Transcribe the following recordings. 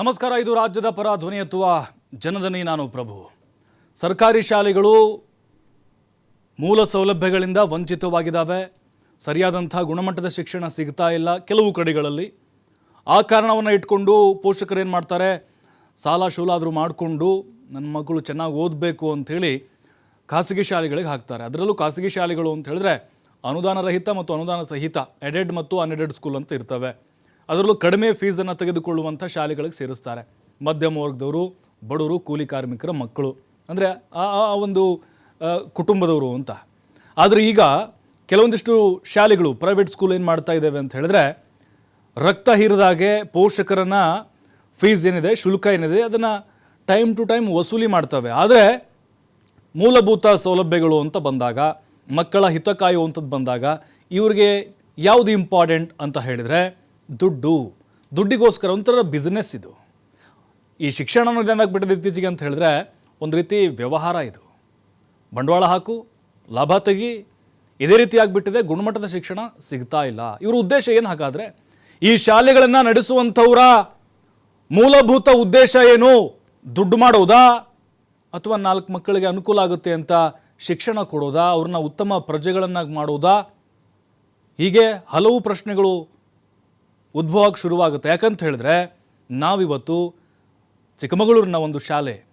ನಮಸ್ಕಾರ, ಇದು ರಾಜ್ಯದ ಪರ ಧ್ವನಿ ಎತ್ತುವ ಜನದನಿ ನಾನು ಪ್ರಭು. ಸರ್ಕಾರಿ ಶಾಲೆಗಳು ಮೂಲ ಸೌಲಭ್ಯಗಳಿಂದ ವಂಚಿತವಾಗಿದ್ದಾವೆ. ಸರಿಯಾದಂಥ ಗುಣಮಟ್ಟದ ಶಿಕ್ಷಣ ಸಿಗ್ತಾ ಇಲ್ಲ ಕೆಲವು ಕಡೆಗಳಲ್ಲಿ. ಆ ಕಾರಣವನ್ನು ಇಟ್ಕೊಂಡು ಪೋಷಕರು ಏನು ಮಾಡ್ತಾರೆ? ಸಾಲ ಶೂಲಾದರೂ ಮಾಡಿಕೊಂಡು ನನ್ನ ಮಕ್ಕಳು ಚೆನ್ನಾಗಿ ಓದಬೇಕು ಅಂಥೇಳಿ ಖಾಸಗಿ ಶಾಲೆಗಳಿಗೆ ಹಾಕ್ತಾರೆ. ಅದರಲ್ಲೂ ಖಾಸಗಿ ಶಾಲೆಗಳು ಅಂತ ಹೇಳಿದ್ರೆ ಅನುದಾನರಹಿತ ಮತ್ತು ಅನುದಾನ ಸಹಿತ, ಎಡೆಡ್ ಮತ್ತು ಅನ್ಎಡೆಡ್ ಸ್ಕೂಲ್ ಅಂತ ಇರ್ತವೆ. ಅದರಲ್ಲೂ ಕಡಿಮೆ ಫೀಸನ್ನು ತೆಗೆದುಕೊಳ್ಳುವಂಥ ಶಾಲೆಗಳಿಗೆ ಸೇರಿಸ್ತಾರೆ. ಮಧ್ಯಮ ವರ್ಗದವರು, ಬಡವರು, ಕೂಲಿ ಕಾರ್ಮಿಕರ ಮಕ್ಕಳು. ಅಂದರೆ ಆ ಒಂದು ಕುಟುಂಬದವರು ಅಂತ. ಆದರೆ ಈಗ ಕೆಲವೊಂದಿಷ್ಟು ಶಾಲೆಗಳು ಪ್ರೈವೇಟ್ ಸ್ಕೂಲ್ ಏನು ಮಾಡ್ತಾ ಇದ್ದಾವೆ ಅಂತ ಹೇಳಿದ್ರೆ, ರಕ್ತ ಹೀರಿದಾಗೆ ಪೋಷಕರನ್ನು ಫೀಸ್ ಏನಿದೆ, ಶುಲ್ಕ ಏನಿದೆ, ಅದನ್ನು ಟೈಮ್ ಟು ಟೈಮ್ ವಸೂಲಿ ಮಾಡ್ತವೆ. ಆದರೆ ಮೂಲಭೂತ ಸೌಲಭ್ಯಗಳು ಅಂತ ಬಂದಾಗ, ಮಕ್ಕಳ ಹಿತ ಕಾಯುವಂಥದ್ದು ಬಂದಾಗ, ಇವ್ರಿಗೆ ಯಾವುದು ಇಂಪಾರ್ಟೆಂಟ್ ಅಂತ ಹೇಳಿದರೆ ದುಡ್ಡು, ದುಡ್ಡಿಗೋಸ್ಕರ ಒಂಥರ ಬಿಸ್ನೆಸ್ ಇದು. ಈ ಶಿಕ್ಷಣ ಅನ್ನೋದು ಏನಾಗ್ಬಿಟ್ಟಿದೆ ಇತ್ತೀಚೆಗೆ ಅಂತ ಹೇಳಿದ್ರೆ ಒಂದು ರೀತಿ ವ್ಯವಹಾರ ಇದು. ಬಂಡವಾಳ ಹಾಕು, ಲಾಭ ತೆಗಿ, ಇದೇ ರೀತಿ ಆಗಿಬಿಟ್ಟಿದೆ, ಗುಣಮಟ್ಟದ ಶಿಕ್ಷಣ ಸಿಗ್ತಾ ಇಲ್ಲ. ಇವ್ರ ಉದ್ದೇಶ ಏನು ಹಾಗಾದರೆ, ಈ ಶಾಲೆಗಳನ್ನು ನಡೆಸುವಂಥವ್ರ ಮೂಲಭೂತ ಉದ್ದೇಶ ಏನು? ದುಡ್ಡು ಮಾಡೋದಾ? ಅಥವಾ ನಾಲ್ಕು ಮಕ್ಕಳಿಗೆ ಅನುಕೂಲ ಆಗುತ್ತೆ ಅಂತ ಶಿಕ್ಷಣ ಕೊಡೋದಾ? ಅವ್ರನ್ನ ಉತ್ತಮ ಪ್ರಜೆಗಳನ್ನಾಗಿ ಮಾಡೋದಾ? ಹೀಗೆ ಹಲವು ಪ್ರಶ್ನೆಗಳು ಉದ್ಭವ ಆಗಕ್ಕೆ ಶುರುವಾಗುತ್ತೆ. ಯಾಕಂತ ಹೇಳಿದ್ರೆ, ನಾವಿವತ್ತು ಚಿಕ್ಕಮಗಳೂರಿನ ಒಂದು ಶಾಲೆ.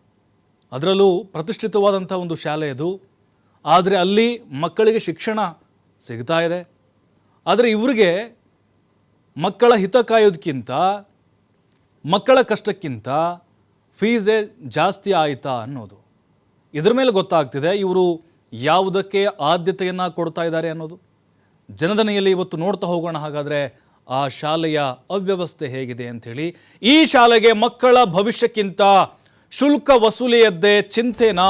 ಅದರಲ್ಲೂ ಪ್ರತಿಷ್ಠಿತವಾದಂಥ ಒಂದು ಶಾಲೆ ಅದು. ಆದರೆ ಅಲ್ಲಿ ಮಕ್ಕಳಿಗೆ ಶಿಕ್ಷಣ ಸಿಗ್ತಾ ಇದೆ. ಆದರೆ ಇವರಿಗೆ ಮಕ್ಕಳ ಹಿತ ಕಾಯೋದಕ್ಕಿಂತ ಮಕ್ಕಳ ಕಷ್ಟಕ್ಕಿಂತ ಫೀಸೇ ಜಾಸ್ತಿ ಆಯಿತಾ ಅನ್ನೋದು. ಇದರ ಮೇಲೆ ಗೊತ್ತಾಗ್ತಿದೆ, ಇವರು ಯಾವುದಕ್ಕೆ ಆದ್ಯತೆಯನ್ನು ಕೊಡ್ತಾ ಇದ್ದಾರೆ ಅನ್ನೋದು. ಜನದನೆಯಲ್ಲಿ ಇವತ್ತು ನೋಡ್ತಾ ಹೋಗೋಣ ಹಾಗಾದರೆ ಆ ಶಾಲೆಯ ಅವ್ಯವಸ್ಥೆ ಹೇಗಿದೆ ಅಂಥೇಳಿ, ಈ ಶಾಲೆಗೆ ಮಕ್ಕಳ ಭವಿಷ್ಯಕ್ಕಿಂತ ಶುಲ್ಕ ವಸೂಲಿಯದ್ದೇ ಚಿಂತೆನಾ?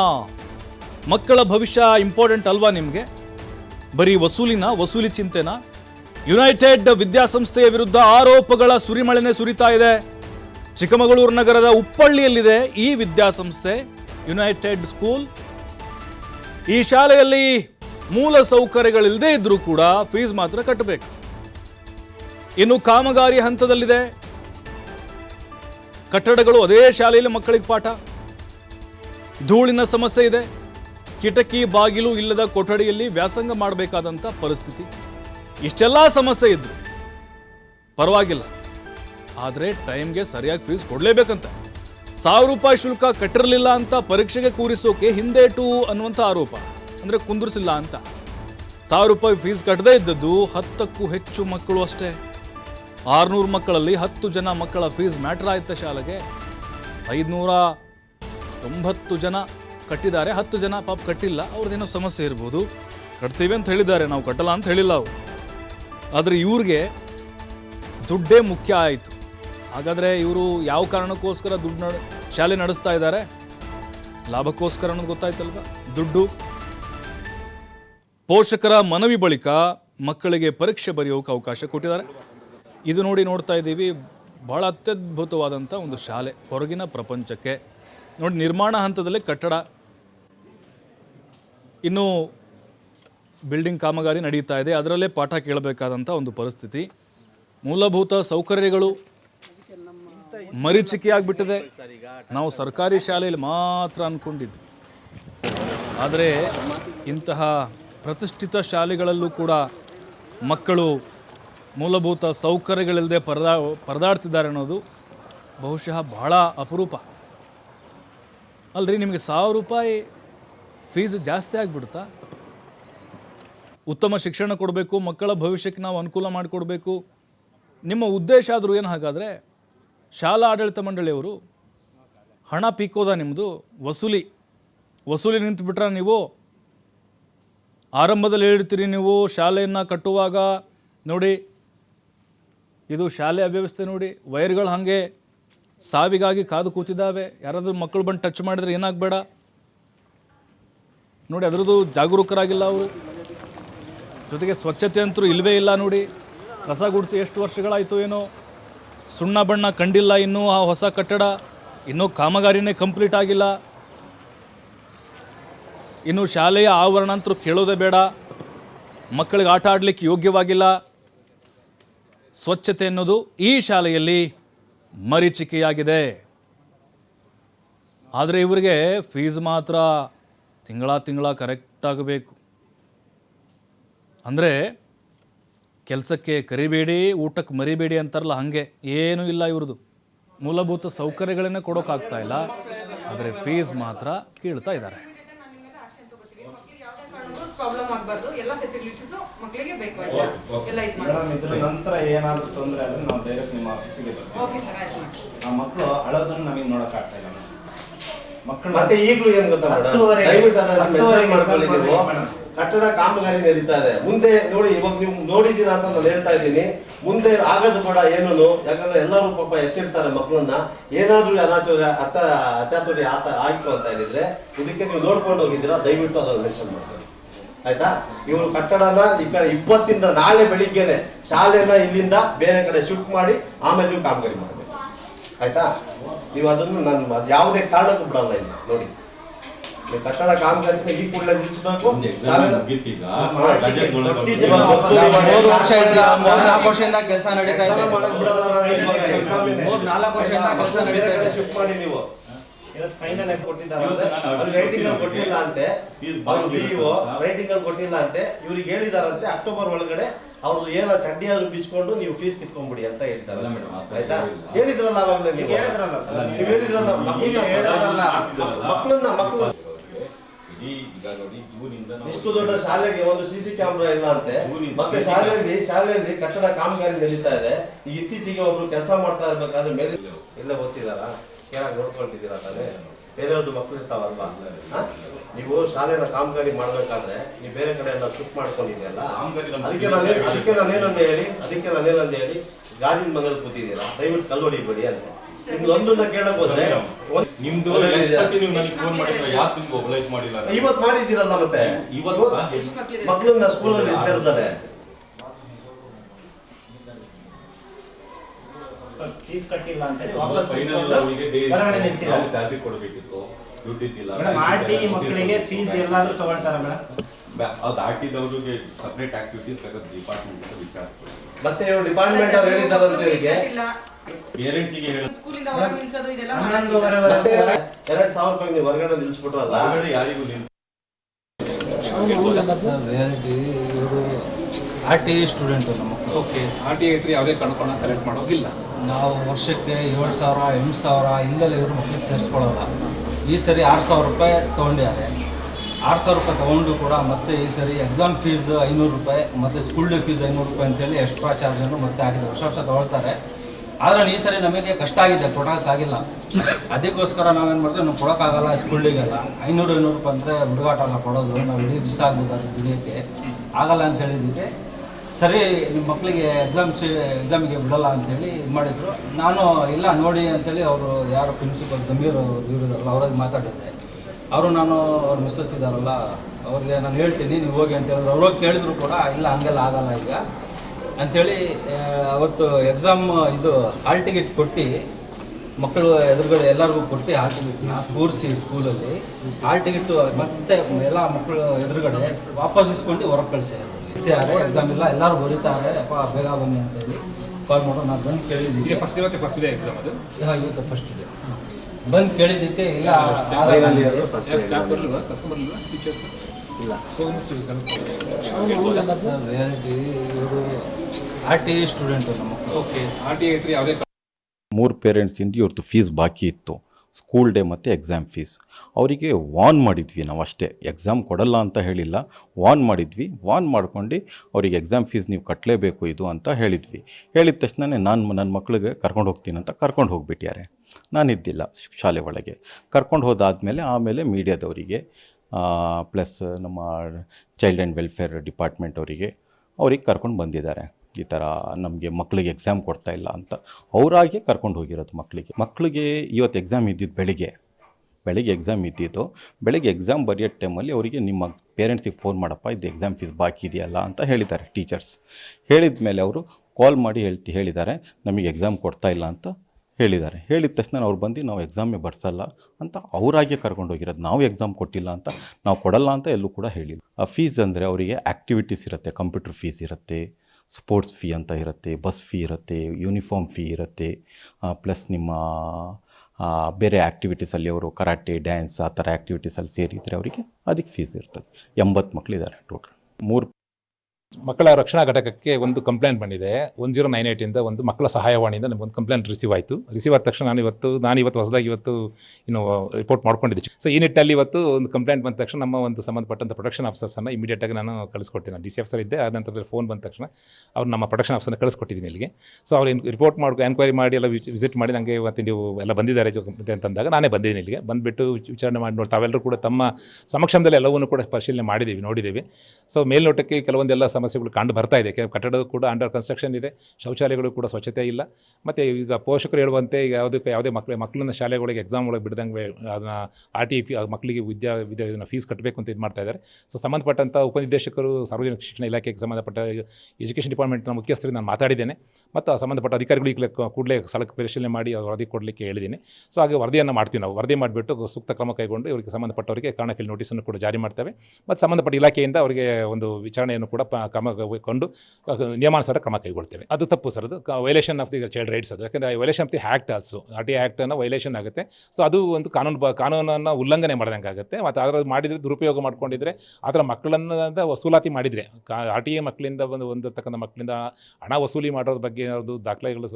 ಮಕ್ಕಳ ಭವಿಷ್ಯ ಇಂಪಾರ್ಟೆಂಟ್ ಅಲ್ವಾ ನಿಮಗೆ? ಬರೀ ವಸೂಲಿನ, ವಸೂಲಿ ಚಿಂತೆನಾ? ಯುನೈಟೆಡ್ ವಿದ್ಯಾಸಂಸ್ಥೆಯ ವಿರುದ್ಧ ಆರೋಪಗಳ ಸುರಿಮಳೆನೆ ಸುರಿತಾ ಇದೆ. ಚಿಕ್ಕಮಗಳೂರು ನಗರದ ಉಪ್ಪಳ್ಳಿಯಲ್ಲಿದೆ ಈ ವಿದ್ಯಾಸಂಸ್ಥೆ ಯುನೈಟೆಡ್ ಸ್ಕೂಲ್ ಈ ಶಾಲೆಯಲ್ಲಿ ಮೂಲ ಸೌಕರ್ಯಗಳಿಲ್ಲದೇ ಇದ್ರೂ ಕೂಡ ಫೀಸ್ ಮಾತ್ರ ಕಟ್ಟಬೇಕು ಇನ್ನು ಕಾಮಗಾರಿ ಹಂತದಲ್ಲಿದೆ. ಕಟ್ಟಡಗಳು ಅದೇ ಶಾಲೆಯಲ್ಲಿ ಮಕ್ಕಳಿಗೆ ಪಾಠ. ಧೂಳಿನ ಸಮಸ್ಯೆ ಇದೆ. ಕಿಟಕಿ ಬಾಗಿಲು ಇಲ್ಲದ ಕೊಠಡಿಯಲ್ಲಿ ವ್ಯಾಸಂಗ ಮಾಡಬೇಕಾದಂಥ ಪರಿಸ್ಥಿತಿ. ಇಷ್ಟೆಲ್ಲ ಸಮಸ್ಯೆ ಇದ್ರು. ಪರವಾಗಿಲ್ಲ. ಆದರೆ ಟೈಮ್ಗೆ ಸರಿಯಾಗಿ ಫೀಸ್ ಕೊಡಲೇಬೇಕಂತ. ಸಾವಿರ ರೂಪಾಯಿ ಶುಲ್ಕ ಕಟ್ಟಿರಲಿಲ್ಲ ಅಂತ ಪರೀಕ್ಷೆಗೆ ಕೂರಿಸೋಕೆ ಹಿಂದೇಟು ಅನ್ನುವಂಥ ಆರೋಪ. ಅಂದರೆ ಕುಂದಿರಿಸಿಲ್ಲ ಅಂತ. ಸಾವಿರ ರೂಪಾಯಿ ಫೀಸ್ ಕಟ್ಟದೇ ಇದ್ದದ್ದು ಹತ್ತಕ್ಕೂ ಹೆಚ್ಚು ಮಕ್ಕಳು ಅಷ್ಟೇ. ಆರುನೂರು ಮಕ್ಕಳಲ್ಲಿ ಹತ್ತು ಜನ ಮಕ್ಕಳ ಫೀಸ್ ಮ್ಯಾಟ್ರ್ ಆಯ್ತ ಶಾಲೆಗೆ. ಐದುನೂರ ತೊಂಬತ್ತು ಜನ ಕಟ್ಟಿದ್ದಾರೆ. ಹತ್ತು ಜನ ಪಾಪ ಕಟ್ಟಿಲ್ಲ. ಅವ್ರದ್ದೇನೋ ಸಮಸ್ಯೆ ಇರ್ಬೋದು. ಕಟ್ತೀವಿ ಅಂತ ಹೇಳಿದ್ದಾರೆ. ನಾವು ಕಟ್ಟಲ್ಲ ಅಂತ ಹೇಳಿಲ್ಲ ಅವರು. ಆದರೆ ಇವ್ರಿಗೆ ದುಡ್ಡೇ ಮುಖ್ಯ ಆಯಿತು. ಹಾಗಾದರೆ ಇವರು ಯಾವ ಕಾರಣಕ್ಕೋಸ್ಕರ ದುಡ್ಡು ನಡ, ಶಾಲೆ ನಡೆಸ್ತಾ ಇದ್ದಾರೆ? ಲಾಭಕ್ಕೋಸ್ಕರ ಅನ್ನೋದು ಗೊತ್ತಾಯ್ತಲ್ವ? ದುಡ್ಡು. ಪೋಷಕರ ಮನವಿ ಬಳಿಕ ಮಕ್ಕಳಿಗೆ ಪರೀಕ್ಷೆ ಬರೆಯೋಕೆ ಅವಕಾಶ ಕೊಟ್ಟಿದ್ದಾರೆ. ಇದು ನೋಡಿ ನೋಡ್ತಾ ಇದ್ದೀವಿ. ಬಹಳ ಅತ್ಯದ್ಭುತವಾದಂಥ ಒಂದು ಶಾಲೆ ಹೊರಗಿನ ಪ್ರಪಂಚಕ್ಕೆ. ನೋಡಿ, ನಿರ್ಮಾಣ ಹಂತದಲ್ಲೇ ಕಟ್ಟಡ. ಇನ್ನು ಬಿಲ್ಡಿಂಗ್ ಕಾಮಗಾರಿ ನಡೀತಾ ಇದೆ. ಅದರಲ್ಲೇ ಪಾಠ ಕೇಳಬೇಕಾದಂಥ ಒಂದು ಪರಿಸ್ಥಿತಿ. ಮೂಲಭೂತ ಸೌಕರ್ಯಗಳು ಮರೀಚಿಕೆಯಾಗಿಬಿಟ್ಟಿದೆ ನಾವು ಸರ್ಕಾರಿ ಶಾಲೆಯಲ್ಲಿ ಮಾತ್ರ ಅಂದ್ಕೊಂಡಿದ್ವಿ ಆದರೆ ಇಂತಹ ಪ್ರತಿಷ್ಠಿತ ಶಾಲೆಗಳಲ್ಲೂ ಕೂಡ ಮಕ್ಕಳು ಮೂಲಭೂತ ಸೌಕರ್ಯಗಳಿಲ್ಲದೆ ಪರದಾ ಪರದಾಡ್ತಿದ್ದಾರೆ ಅನ್ನೋದು ಬಹುಶಃ ಭಾಳ ಅಪರೂಪ. ಅಲ್ರಿ, ನಿಮಗೆ ಸಾವಿರ ರೂಪಾಯಿ ಫೀಸ್ ಜಾಸ್ತಿ ಆಗಿಬಿಡುತ್ತಾ? ಉತ್ತಮ ಶಿಕ್ಷಣ ಕೊಡಬೇಕು, ಮಕ್ಕಳ ಭವಿಷ್ಯಕ್ಕೆ ನಾವು ಅನುಕೂಲ ಮಾಡಿಕೊಡ್ಬೇಕು. ನಿಮ್ಮ ಉದ್ದೇಶ ಆದರೂ ಏನು ಹಾಗಾದರೆ, ಶಾಲಾ ಆಡಳಿತ ಮಂಡಳಿಯವರು ಹಣ ಪೀಕೋದ ನಿಮ್ಮದು ವಸೂಲಿ. ವಸೂಲಿ ನಿಂತುಬಿಟ್ರ ನೀವು ಆರಂಭದಲ್ಲಿ ಹೇಳ್ತೀರಿ ನೀವು ಶಾಲೆಯನ್ನು ಕಟ್ಟುವಾಗ ನೋಡಿ ಇದು ಶಾಲೆ ಅವ್ಯವಸ್ಥೆ ನೋಡಿ, ವೈರ್ಗಳು ಹಾಗೆ ಸಾವಿಗಾಗಿ ಕಾದು ಕೂತಿದ್ದಾವೆ. ಯಾರಾದರೂ ಮಕ್ಕಳು ಬಂದು ಟಚ್ ಮಾಡಿದ್ರೆ ಏನಾಗಬೇಡ? ನೋಡಿ, ಅದರದ್ದು ಜಾಗರೂಕರಾಗಿಲ್ಲ ಅವರು. ಜೊತೆಗೆ ಸ್ವಚ್ಛತೆ ಅಂತೂ ಇಲ್ಲವೇ ಇಲ್ಲ ನೋಡಿ. ಕಸ ಗುಡಿಸಿ ಎಷ್ಟು ವರ್ಷಗಳಾಯಿತು ಏನೋ. ಸುಣ್ಣ ಬಣ್ಣ ಕಂಡಿಲ್ಲ ಇನ್ನೂ ಆ ಹೊಸ ಕಟ್ಟಡ. ಇನ್ನೂ ಕಾಮಗಾರಿನೇ ಕಂಪ್ಲೀಟ್ ಆಗಿಲ್ಲ. ಇನ್ನು ಶಾಲೆಯ ಆವರಣ ಅಂತೂ ಕೇಳೋದೇ ಬೇಡ. ಮಕ್ಕಳಿಗೆ ಆಟ ಆಡಲಿಕ್ಕೆ ಯೋಗ್ಯವಾಗಿಲ್ಲ. ಸ್ವಚ್ಛತೆ ಅನ್ನೋದು ಈ ಶಾಲೆಯಲ್ಲಿ ಮರೀಚಿಕೆಯಾಗಿದೆ. ಆದರೆ ಇವರಿಗೆ ಫೀಸ್ ಮಾತ್ರ ತಿಂಗಳ ತಿಂಗಳ ಕರೆಕ್ಟ್ ಆಗಬೇಕು. ಅಂದರೆ ಕೆಲಸಕ್ಕೆ ಕರಿಬೇಡಿ, ಊಟಕ್ಕೆ ಮರಿಬೇಡಿ ಅಂತಾರಲ್ಲ ಹಾಗೆ. ಏನೂ ಇಲ್ಲ ಇವ್ರದ್ದು ಮೂಲಭೂತ ಸೌಕರ್ಯಗಳನ್ನೇ ಕೊಡೋಕ್ಕಾಗ್ತಾ ಇಲ್ಲ. ಆದರೆ ಫೀಸ್ ಮಾತ್ರ ಕೀಳ್ತಾ ಇದ್ದಾರೆ. ಆಗಬಾರ್ದು ಎಲ್ಲ ಇದು ಮೇಡಮ್ ಇದ್ರ ನಂತರ ಏನಾದ್ರು ತೊಂದರೆ ಆದ್ರೆ ನಾವು ಡೈರೆಕ್ಟ್ ನಿಮ್ಮ ಆಫೀಸಿಗೆ ಬರ್ತೀವಿ. ಓಕೆ ಸರ್ ಆಯ್ತು ಆ ಮಕ್ಕಳು ಅಳೋದನ್ನ ನಮಗೆ ನೋಡಕ್ ಆಗ್ತಾ ಇಲ್ಲ ಮೇಡಮ್. ಮಕ್ಕಳು ಮತ್ತೆ ಈಗಲೂ ಏನ್ ಗೊತ್ತಾ ಮೇಡಮ್? ಹತ್ತುವರೆಗೆ- ದಯವಿಟ್ಟು ಅದನ್ನ ಮೆನ್ಷನ್ ಮಾಡ್ಕೊಳ್ಳಿ exam ಮೇಡಮ್. ಕಟ್ಟಡ ಕಾಮಗಾರಿ ನಡೀತಾ ಇದೆ ಮುಂದೆ ನೋಡಿ ಇವಾಗ ನೀವು ನೋಡಿದೀರಾ ಅಂತ ನಾನು ಹೇಳ್ತಾ ಇದ್ದೀನಿ. ಮುಂದೆ ಆಗದು ಕೂಡ ಏನೂ ಯಾಕಂದ್ರೆ ಎಲ್ಲರೂ ಪಾಪ ಎಚ್ಚಿರ್ತಾರೆ ಮಕ್ಕಳನ್ನ. ಏನಾದ್ರೂ ಅನಾಚುರ ಅತ್ತ ಅಚಾತುರ್ಯ ಆತ ಆಯ್ತು ಅಂತ ಹೇಳಿದ್ರೆ ಇದಕ್ಕೆ ನೀವು ನೋಡ್ಕೊಂಡು ಹೋಗಿದ್ದೀರಾ? ದಯವಿಟ್ಟು ಅದನ್ನು ಮೆನ್ಷನ್ ಮಾಡ್ಕೊಳ್ಳಿ. ಆಯ್ತಾ? ಇವರು ಕಟ್ಟಡನ ಈ ಕಡೆ ಇಪ್ಪತ್ತಿಂದ ನಾಳೆ ಬೆಳಿಗ್ಗೆನೆ ಶಾಲೆನ ಇಲ್ಲಿಂದ ಬೇರೆ ಕಡೆ ಶಿಫ್ಟ್ ಮಾಡಿ ಆಮೇಲೆ ನೀವು ಕಾಮಗಾರಿ ಮಾಡಬೇಕು. ಆಯ್ತಾ? ನೀವು ಅದನ್ನು ನಾನು ಅದು ಯಾವುದೇ ಕಾರಣಕ್ಕೂ ಬಿಡಲ್ಲ ಇಲ್ಲ ನೋಡಿ. ನೀವು ಕಟ್ಟಡ ಕಾಮಗಾರಿ ಈ ಕೂಡಲೇ ನಿಲ್ಲಿಸಬೇಕು. ನಾಲ್ಕು ವರ್ಷದಿಂದ ಕೆಲಸ ನಡೀತಾ ಇದೆ. ಶಿಫ್ಟ್ ಮಾಡಿ ನೀವು. ಇವತ್ತು ಫೈನಲ್ ಆಗಿ ಕೊಟ್ಟಿದ್ದಾರೆ ರೈಟಿಂಗ್ ಅಲ್ಲಿ ಕೊಟ್ಟಿಲ್ಲ ಅಂತೆ. ರೈಟಿಂಗ್ ಅಲ್ಲಿ ಕೊಟ್ಟಿಲ್ಲ ಅಂತೆ. ಇವ್ರಿಗೆ ಹೇಳಿದಾರಂತೆ ಅಕ್ಟೋಬರ್ ಒಳಗಡೆ ಅವ್ರದ್ದು ಏನ ಚಡ್ಡಿ ಆದ್ರೂ ಬಿಚ್ಕೊಂಡು ನೀವು ಫೀಸ್ ಕಿತ್ಕೊಂಡ್ಬಿಡಿ ಅಂತ ಹೇಳ್ತಾರೆ. ಆಯ್ತಾ. ಹೇಳಿದ್ರಲ್ಲ ಅವಾಗಲೇ ನೀವು? ಹೇಳಿದ್ರಲ್ಲ. ನೀವು ಹೇಳಿದ್ರಲ್ಲ. ಮಕ್ಕಳನ್ನ ಮಕ್ಕಳು ಇಷ್ಟು ದೊಡ್ಡ ಶಾಲೆಗೆ ಒಂದು ಸಿಸಿ ಕ್ಯಾಮ್ರಾ ಇಲ್ಲ ಅಂತೆ. ಮತ್ತೆ ಶಾಲೆಯಲ್ಲಿ ಶಾಲೆಯಲ್ಲಿ ಕಟ್ಟಡ ಕಾಮಗಾರಿ ನಡೀತಾ ಇದೆ. ಈಗ ಇತ್ತೀಚೆಗೆ ಒಬ್ರು ಕೆಲಸ ಮಾಡ್ತಾ ಇರ್ಬೇಕಾದ್ರೆ ಮೇಲೆ ಎಲ್ಲ ಓದ್ತಿದಾರ ಏನಾಗ ನೋಡ್ಕೊಂಡಿದ್ದೀರಾ ತಾನೇ? ಬೇರೆಯವ್ರದ್ದು ಮಕ್ಕಳು ಇರ್ತಾವಲ್ವಾ? ನೀವು ಶಾಲೆನ ಕಾಮಗಾರಿ ಮಾಡ್ಬೇಕಾದ್ರೆ ನೀವು ಬೇರೆ ಕಡೆ ಎಲ್ಲ ಶುಕ್ ಮಾಡ್ಕೊಂಡಿದ್ದೀರಲ್ಲ? ಅದಕ್ಕೆ ನಾನು ಅದಕ್ಕೆ ನಾನು ಅದಕ್ಕೆ ನಾನೇನಂದ ಹೇಳಿ? ಅದಕ್ಕೆ ನಾನೇನಂದ ಹೇಳಿ? ಗಾಡಿನ ಮನೇಲಿ ಕೂತಿದ್ದೀರಾ? ದಯವಿಟ್ಟು ಕಲ್ಲು ಹೊಡಿಬೇಡಿ ಅಂತ. ಒಂದನ್ನ ಕೇಳಕ್ ಹೋದ್ರೆ ನಿಮ್ದು ಒಂದೇ ನೀವು ನನಗೆ ಫೋನ್ ಮಾಡಿದ್ರೆ? ಯಾಕೆ ನಿಮ್ಗೆ ಒಬ್ಲೈಸ್ ಮಾಡಿಲ್ಲ? ಅಂತ? ಇವತ್ತು ಮಾಡಿದ್ದೀರಲ್ಲ ಮತ್ತೆ? ಇವತ್ತು ಮಕ್ಳನ್ನ ಮಕ್ಕಳನ್ನ ಸ್ಕೂಲಲ್ಲಿ ಸೇರ್ತಾರೆ. ಫೀಸ್ ಕಟ್ಟಿಲ್ಲ ಅಂತ ಹೇಳಿ ವಾಪಸ್ ಹೊರಗಡೆ ನಿಲ್ಸಿದ್ದಾರೆ. ಕೊಡ್ಬೇಕಿತ್ತು. ಮೇಡಮ್ ಆರ್ ಟಿ ಮಕ್ಕಳಿಗೆ ಫೀಸ್ ಎಲ್ಲಾದ್ರೂ ತಗೊಳ್ತಾರ ಮೇಡಮ್? ಅದು ಆರ್ ಟಿದವ್ರಿಗೆ ಸಪ್ರೇಟ್ ಆಕ್ಟಿವಿಟೀಸ್ ಬೇಕಾದ್ರೆ ಡಿಪಾರ್ಟ್ಮೆಂಟ್ ವಿಚಾರಿಸ್ಕೊಳ್ಳಿ. ಮತ್ತೆ ಇವ್ರು ಡಿಪಾರ್ಟ್ಮೆಂಟ್ ಅವ್ರು ಹೇಳಿದಾರಂತ ಇವರಿಗೆ ಪೇರೆಂಟ್ಸಿಗೆ ಹೇಳ. ಸ್ಕೂಲಿಂದ ಹೊರಗೆ ನಿಲ್ಸೋದು ಇದೆಲ್ಲ ಹನ್ನೊಂದುವರೆ ಮತ್ತೆ ವರೆಗೆ ಎರಡ್ ಸಾವಿರ ರೂಪಾಯಿ ನೀವು ಹೊರಗಡೆ ನಿಲ್ಸ್ಬಿಟ್ರಲ್ಲ? ಹೊರಗಡೆ ಯಾರಿಗೂ ಆರ್ ಟಿ ಸ್ಟೂಡೆಂಟು ನಮ್ಮ ಓಕೆ ಆರ್ ಟಿ ಐತ್ರಿ ಯಾವುದೇ ಕಾರಣಕ್ಕೂ ಕಲೆಕ್ಟ್ ಮಾಡೋದಿಲ್ಲ. ನಾವು ವರ್ಷಕ್ಕೆ ಏಳು ಸಾವಿರ, ಎಂಟು ಸಾವಿರ, ಇಲ್ಲಲ್ಲಿ ಇವರು ಮಕ್ಕಳಿಗೆ ಸೇರಿಸ್ಕೊಳ್ಳೋಲ್ಲ. ಈ ಸರಿ ಆರು ಸಾವಿರ ರೂಪಾಯಿ ತೊಗೊಂಡಿದ್ದಾರೆ. ಆರು ಸಾವಿರ ರೂಪಾಯಿ ತೊಗೊಂಡು ಕೂಡ ಮತ್ತೆ ಈ ಸರಿ ಎಕ್ಸಾಮ್ ಫೀಸ್ ಐನೂರು ರೂಪಾಯಿ, ಮತ್ತು ಸ್ಕೂಲ್ ಡೇ ಫೀಸ್ ಐನೂರು ರೂಪಾಯಿ ಅಂತೇಳಿ ಎಕ್ಸ್ಟ್ರಾ ಚಾರ್ಜನ್ನು ಮತ್ತೆ ಆಗಿದೆ ವರ್ಷ ವರ್ಷ ತೊಗೊಳ್ತಾರೆ. ಆದರೆ ಈ ಸರಿ ನಮಗೆ ಕಷ್ಟ ಆಗಿದೆ ಕೊಡೋಕ್ಕಾಗಿಲ್ಲ ಅದಕ್ಕೋಸ್ಕರ ನಾವೇನು ಮಾಡಿದ್ರೆ ನಾವು ಕೊಡೋಕ್ಕಾಗಲ್ಲ ಸ್ಕೂಲಿಗೆಲ್ಲ ಐನೂರು ಐನೂರು ರೂಪಾಯಿ ಅಂದರೆ ಹುಡುಗಾಟ ಎಲ್ಲ ಕೊಡೋದು. ನಾವು ಇಡೀ ದಿವಸ ಆಗ್ಬೋದು ಅದು ದುಡಿಯೋಕ್ಕೆ. ಆಗಲ್ಲ ಅಂತ ಹೇಳಿದ್ದಕ್ಕೆ ಸರಿ, ನಿಮ್ಮ ಮಕ್ಕಳಿಗೆ ಎಕ್ಸಾಮ್ಸ್ ಎಕ್ಸಾಮಿಗೆ ಬಿಡಲ್ಲ ಅಂತೇಳಿ ಇದು ಮಾಡಿದ್ರು. ನಾನು, ಇಲ್ಲ, ನೋಡಿ ಅಂತೇಳಿ ಅವರು ಯಾರು ಪ್ರಿನ್ಸಿಪಲ್ ಜಮೀರ್ ಇರೋದಲ್ಲ ಅವ್ರಿಗೆ ಮಾತಾಡಿದ್ದೆ. ಅವರು ನಾನು ಅವ್ರ ಮಿಸ್ಸಸ್ ಇದ್ದಾರಲ್ಲ, ಅವ್ರಿಗೆ ನಾನು ಹೇಳ್ತೀನಿ, ನೀವು ಹೋಗಿ ಅಂತ ಹೇಳಿದ್ರು. ಅವ್ರು ಕೇಳಿದ್ರು ಕೂಡ, ಇಲ್ಲ, ಹಂಗೆಲ್ಲ ಆಗಲ್ಲ ಈಗ. ಅಂಥೇಳಿ ಅವತ್ತು ಎಕ್ಸಾಮ್ ಇದು ಹಾಲ್ ಟಿಕೆಟ್ ಕೊಟ್ಟು, ಮಕ್ಕಳು ಎದುರುಗಡೆ ಎಲ್ಲರಿಗೂ ಕೊಟ್ಟು ಹಾಲ್ ಟಿಕೆಟ್ನ ಕೂರಿಸಿ ಸ್ಕೂಲಲ್ಲಿ ಹಾಲ್ ಟಿಕೆಟ್ ಮತ್ತೆ ಎಲ್ಲ ಮಕ್ಕಳು ಎದುರುಗಡೆ ವಾಪಸ್ ಇಸ್ಕೊಂಡು ಹೊರಗೆ ಕಳಿಸಿದ್ದಾರೆ ಎಕ್ಸಾಮ್ ಇಲ್ಲ ಎಲ್ಲರೂ ಬರೀತಾರೆ ಅಪ್ಪ ಬೇಗ ಬನ್ನಿ ಅಂತ ಹೇಳಿ ಕಾಲ್ ಮಾಡೋ ನಾನು ಬಂದು ಕೇಳಿದ್ದೀನಿ. ಫಸ್ಟ್ ಇವತ್ತೆ ಫಸ್ಟ್ ಡೇ ಎಕ್ಸಾಮ್ ಅದು? ಹಾ, ಇವತ್ತು ಫಸ್ಟ್ ಇದೆ ಬಂದು ಕೇಳಿದ್ದಕ್ಕೆ ಇಲ್ಲ. ಸ್ಟಾಫ್ ಟೀಚರ್ಸ್ ಇಲ್ಲ. ಇವರು ಆರ್ ಟಿ ಸ್ಟೂಡೆಂಟು ನಮ್ಮ ಮಕ್ಕಳು. ಓಕೆ ಆರ್ ಟಿ ಐತ್ರಿ ಯಾವುದೇ ಮೂರು ಪೇರೆಂಟ್ಸಿಂದ ಇವ್ರದ್ದು ಫೀಸ್ ಬಾಕಿ ಇತ್ತು. ಸ್ಕೂಲ್ ಡೇ ಮತ್ತು ಎಕ್ಸಾಮ್ ಫೀಸ್ ಅವರಿಗೆ ವಾನ್ ಮಾಡಿದ್ವಿ ನಾವು ಅಷ್ಟೇ. ಎಕ್ಸಾಮ್ ಕೊಡಲ್ಲ ಅಂತ ಹೇಳಿಲ್ಲ. ವಾನ್ ಮಾಡಿದ್ವಿ. ವಾನ್ ಮಾಡ್ಕೊಂಡು ಅವರಿಗೆ ಎಕ್ಸಾಮ್ ಫೀಸ್ ನೀವು ಕಟ್ಟಲೇಬೇಕು ಇದು ಅಂತ ಹೇಳಿದ್ವಿ. ಹೇಳಿದ ತಕ್ಷಣವೇ ನಾನು ನನ್ನ ಮಕ್ಳಿಗೆ ಕರ್ಕೊಂಡು ಹೋಗ್ತೀನಿ ಅಂತ ಕರ್ಕೊಂಡು ಹೋಗ್ಬಿಟ್ಟಾರೆ ನಾನಿದ್ದಿಲ್ಲ ಶಾಲೆ ಒಳಗೆ. ಕರ್ಕೊಂಡು ಹೋದಾದಮೇಲೆ ಆಮೇಲೆ ಮೀಡಿಯಾದವರಿಗೆ ಪ್ಲಸ್ ನಮ್ಮ ಚೈಲ್ಡ್ ಆ್ಯಂಡ್ ವೆಲ್ಫೇರ್ ಡಿಪಾರ್ಟ್ಮೆಂಟ್ ಅವರಿಗೆ ಅವ್ರಿಗೆ ಕರ್ಕೊಂಡು ಬಂದಿದ್ದಾರೆ. ಈ ಥರ ನಮಗೆ ಮಕ್ಕಳಿಗೆ ಎಕ್ಸಾಮ್ ಕೊಡ್ತಾ ಇಲ್ಲ ಅಂತ ಅವರಾಗೆ ಕರ್ಕೊಂಡು ಹೋಗಿರೋದು ಮಕ್ಕಳಿಗೆ ಮಕ್ಕಳಿಗೆ ಇವತ್ತು ಎಕ್ಸಾಮ್ ಇದ್ದಿದ್ದು ಬೆಳಿಗ್ಗೆ ಬೆಳಿಗ್ಗೆ ಎಕ್ಸಾಮ್ ಇದ್ದಿದ್ದು, ಬೆಳಿಗ್ಗೆ ಎಕ್ಸಾಮ್ ಬರೆಯೋ ಟೈಮಲ್ಲಿ ಅವರಿಗೆ ನಿಮ್ಮ ಪೇರೆಂಟ್ಸಿಗೆ ಫೋನ್ ಮಾಡಪ್ಪ, ಇದು ಎಕ್ಸಾಮ್ ಫೀಸ್ ಬಾಕಿ ಇದೆಯಲ್ಲ ಅಂತ ಹೇಳಿದ್ದಾರೆ ಟೀಚರ್ಸ್ ಹೇಳಿದ ಮೇಲೆ ಅವರು ಕಾಲ್ ಮಾಡಿ ಹೇಳ್ತಿ ಹೇಳಿದ್ದಾರೆ, ನಮಗೆ ಎಕ್ಸಾಮ್ ಕೊಡ್ತಾ ಇಲ್ಲ ಅಂತ ಹೇಳಿದ್ದಾರೆ. ಹೇಳಿದ ತಕ್ಷಣ ಅವ್ರು ಬಂದು, ನಾವು ಎಕ್ಸಾಮೇ ಬರ್ಸಲ್ಲ ಅಂತ ಅವರಾಗೆ ಕರ್ಕೊಂಡು ಹೋಗಿರೋದು. ನಾವು ಎಕ್ಸಾಮ್ ಕೊಟ್ಟಿಲ್ಲ ಅಂತ ನಾವು ಕೊಡಲ್ಲ ಅಂತ ಎಲ್ಲೂ ಕೂಡ ಹೇಳಿಲ್ಲ. ಆ ಫೀಸ್ ಅಂದರೆ ಅವರಿಗೆ ಆ್ಯಕ್ಟಿವಿಟೀಸ್ ಇರುತ್ತೆ ಕಂಪ್ಯೂಟರ್ ಫೀಸ್ ಇರುತ್ತೆ ಸ್ಪೋರ್ಟ್ಸ್ ಫೀ ಅಂತ ಇರುತ್ತೆ, ಬಸ್ ಫೀ ಇರುತ್ತೆ, ಯೂನಿಫಾರ್ಮ್ ಫೀ ಇರುತ್ತೆ ಪ್ಲಸ್ ನಿಮ್ಮ ಬೇರೆ ಆ್ಯಕ್ಟಿವಿಟೀಸಲ್ಲಿ ಅವರು ಕರಾಟೆ ಡ್ಯಾನ್ಸ್ ಆ ಥರ ಆ್ಯಕ್ಟಿವಿಟೀಸಲ್ಲಿ ಸೇರಿದರೆ ಅವರಿಗೆ ಅದಕ್ಕೆ ಫೀಸ್ ಇರ್ತದೆ. ಎಂಬತ್ತು ಮಕ್ಕಳಿದ್ದಾರೆ ಟೋಟಲ್ ಮೂರು ಮಕ್ಕಳ ರಕ್ಷಣಾ ಘಟಕಕ್ಕೆ ಒಂದು ಕಂಪ್ಲೇಂಟ್ ಬಂದಿದೆ. ಒನ್ ಜೀರೋ ನೈನ್ ಏಯ್ಟಿಂದ ಒಂದು ಮಕ್ಕಳ ಸಹಾಯವಾಣಿಯಿಂದ ನಮ್ಗೆ ಒಂದು ಕಂಪ್ಲೇಂಟ್ ರಿಸೀವ್ ಆಯಿತು. ರಿಸೀವ್ ಆದ ತಕ್ಷಣ ನಾನು ಇವತ್ತು ನಾನು ಇವತ್ತು ಹೊಸದಾಗಿ ಇವತ್ತು ಇನ್ನು ರಿಪೋರ್ಟ್ ಮಾಡ್ಕೊಂಡಿದ್ದೆ. ಸೊ ಈ ನಿಟ್ಟಲ್ಲಿ ಇವತ್ತು ಒಂದು ಕಂಪ್ಲೇಂಟ್ ಬಂದ ತಕ್ಷಣ ನಮ್ಮ ಒಂದು ಸಂಬಂಧಪಟ್ಟಂಥ ಪ್ರೊಡಕ್ಷನ್ ಆಫೀಸರ್ಸನ್ನು ಇಮಿಡಿಯೇಟಾಗಿ ನಾನು ಕಳಿಸ್ಕೊಡ್ತೀನಿ. ಡಿ ಸಿ ಆಫೀಸರ್ ಇದ್ದೆ ಆ ನಂತರದಲ್ಲಿ ಫೋನ್ ಬಂದ ತಕ್ಷಣ ಅವ್ರು ನಮ್ಮ ಪ್ರೊಡಕ್ಷನ್ ಆಫೀಸರ್ನ ಕಳಿಸ್ಕೊಟ್ಟಿದ್ದೀನಿ ಇಲ್ಲಿಗೆ. ಸೊ ಅವ್ರು ರಿಪೋರ್ಟ್ ಮಾಡಿ ಎನ್ಕ್ವೈರಿ ಮಾಡಿ, ಎಲ್ಲ ವಿಸಿಟ್ ಮಾಡಿ ನನಗೆ ಇವತ್ತು ನೀವು ಎಲ್ಲ ಬಂದಿದ್ದಾರೆ ಅಂತಂದಾಗ ನಾನೇ ಬಂದಿದ್ದೀನಿ ಇಲ್ಲಿಗೆ. ಬಂದುಬಿಟ್ಟು ವಿಚಾರಣೆ ಮಾಡಿ ನೋಡಿ, ತಾವೆಲ್ಲರೂ ಕೂಡ ತಮ್ಮ ಸಮಕ್ಷಮದಲ್ಲಿ ಎಲ್ಲವನ್ನೂ ಕೂಡ ಪರಿಶೀಲನೆ ಮಾಡಿದ್ದೀವಿ, ನೋಡಿದ್ದೀವಿ. ಸೊ ಮೇಲ್ನೋಟಕ್ಕೆ ಕೆಲವೊಂದೆಲ್ಲ ಸಮಸ್ಯೆಗಳು ಕಂಡು ಬರ್ತಾ ಇದೆ. ಕಟ್ಟಡ ಕೂಡ ಅಂಡರ್ ಕನ್ಸ್ಟ್ರಕ್ಷನ್ ಇದೆ. ಶೌಚಾಲಯಗಳು ಕೂಡ ಸ್ವಚ್ಛತೆ ಇಲ್ಲ. ಮತ್ತು ಈಗ ಪೋಷಕರು ಹೇಳುವಂತೆ ಈಗ ಯಾವುದಕ್ಕೆ ಯಾವುದೇ ಮಕ್ಕಳು ಮಕ್ಕಳನ್ನ ಶಾಲೆಗಳಿಗೆ ಎಕ್ಸಾಮ್ ಒಳಗೆ ಬಿಡ್ದಂಗೆ ಅದನ್ನ ಆರ್ ಟಿ ಫಿ ಮಕ್ಕಳಿಗೆ ವಿದ್ಯಾ ವಿದ್ಯಾ ಇದನ್ನು ಫೀಸ್ ಕಟ್ಟಬೇಕು ಅಂತ ಇದು ಮಾಡ್ತಾ ಇದ್ದಾರೆ. ಸೊ ಸಂಬಂಧಪಟ್ಟಂಥ ಉಪನಿರ್ದೇಶಕರು, ಸಾರ್ವಜನಿಕ ಶಿಕ್ಷಣ ಇಲಾಖೆಗೆ ಸಂಬಂಧಪಟ್ಟ ಎಜುಕೇಷನ್ ಡಿಪಾರ್ಟ್ಮೆಂಟ್ನ ಮುಖ್ಯಸ್ಥರಿಗೆ ನಾನು ಮಾತಾಡಿದ್ದೇನೆ. ಮತ್ತು ಸಂಬಂಧಪಟ್ಟ ಅಧಿಕಾರಿಗಳು ಕೂಡಲೇ ಸ್ಥಳಕ್ಕೆ ಪರಿಶೀಲನೆ ಮಾಡಿ ಅವ್ರ ವರದಿ ಕೊಡಲಿಕ್ಕೆ ಹೇಳಿದ್ದೀನಿ. ಸೊ ಹಾಗೆ ವರದಿಯನ್ನು ಮಾಡ್ತೀವಿ ನಾವು. ವರದಿ ಮಾಡಿಬಿಟ್ಟು ಸೂಕ್ತ ಕ್ರಮ ಕೈಗೊಂಡು ಇವರಿಗೆ ಸಂಬಂಧಪಟ್ಟವರಿಗೆ ಕಾರಣಕ್ಕೆ ನೋಟಿಸನ್ನು ಕೂಡ ಜಾರಿ ಮಾಡ್ತೇವೆ. ಮತ್ತು ಸಂಬಂಧಪಟ್ಟ ಇಲಾಖೆಯಿಂದ ಅವರಿಗೆ ಒಂದು ವಿಚಾರಣೆಯನ್ನು ಕೂಡ ಕ್ರಮ ಕೊಂಡು ನಿಯಮಾನುಸಾರ ಕ್ರಮ ಕೈಗೊಳ್ತೇವೆ. ಅದು ತಪ್ಪು ಸರ್, ಅದು violation of the child rights ಅದು. ಯಾಕಂದರೆ violation of the act also R T ಆ್ಯಕ್ಟನ್ನು violation ಆಗುತ್ತೆ. ಸೊ ಅದು ಒಂದು ಕಾನೂನು ಬ, ಕಾನೂನನ್ನು ಉಲ್ಲಂಘನೆ ಮಾಡ್ದಂಗೆ ಆಗುತ್ತೆ ಮತ್ತು ಅದರ ಮಾಡಿದರೆ, ದುರುಪಯೋಗ ಮಾಡ್ಕೊಂಡಿದ್ರೆ ಥರ ಮಕ್ಕಳನ್ನ ವಸೂಲಾತಿ ಮಾಡಿದರೆ ಆರ್ ಟಿ ಎ ಮಕ್ಕಳಿಂದ ಒಂದು ಹೊಂದಿರತಕ್ಕಂಥ ಮಕ್ಕಳಿಂದ ಹಣ ವಸೂಲಿ ಮಾಡೋದ್ರ ಬಗ್ಗೆ ಏನಾದ್ರು ದಾಖಲೆಗಳು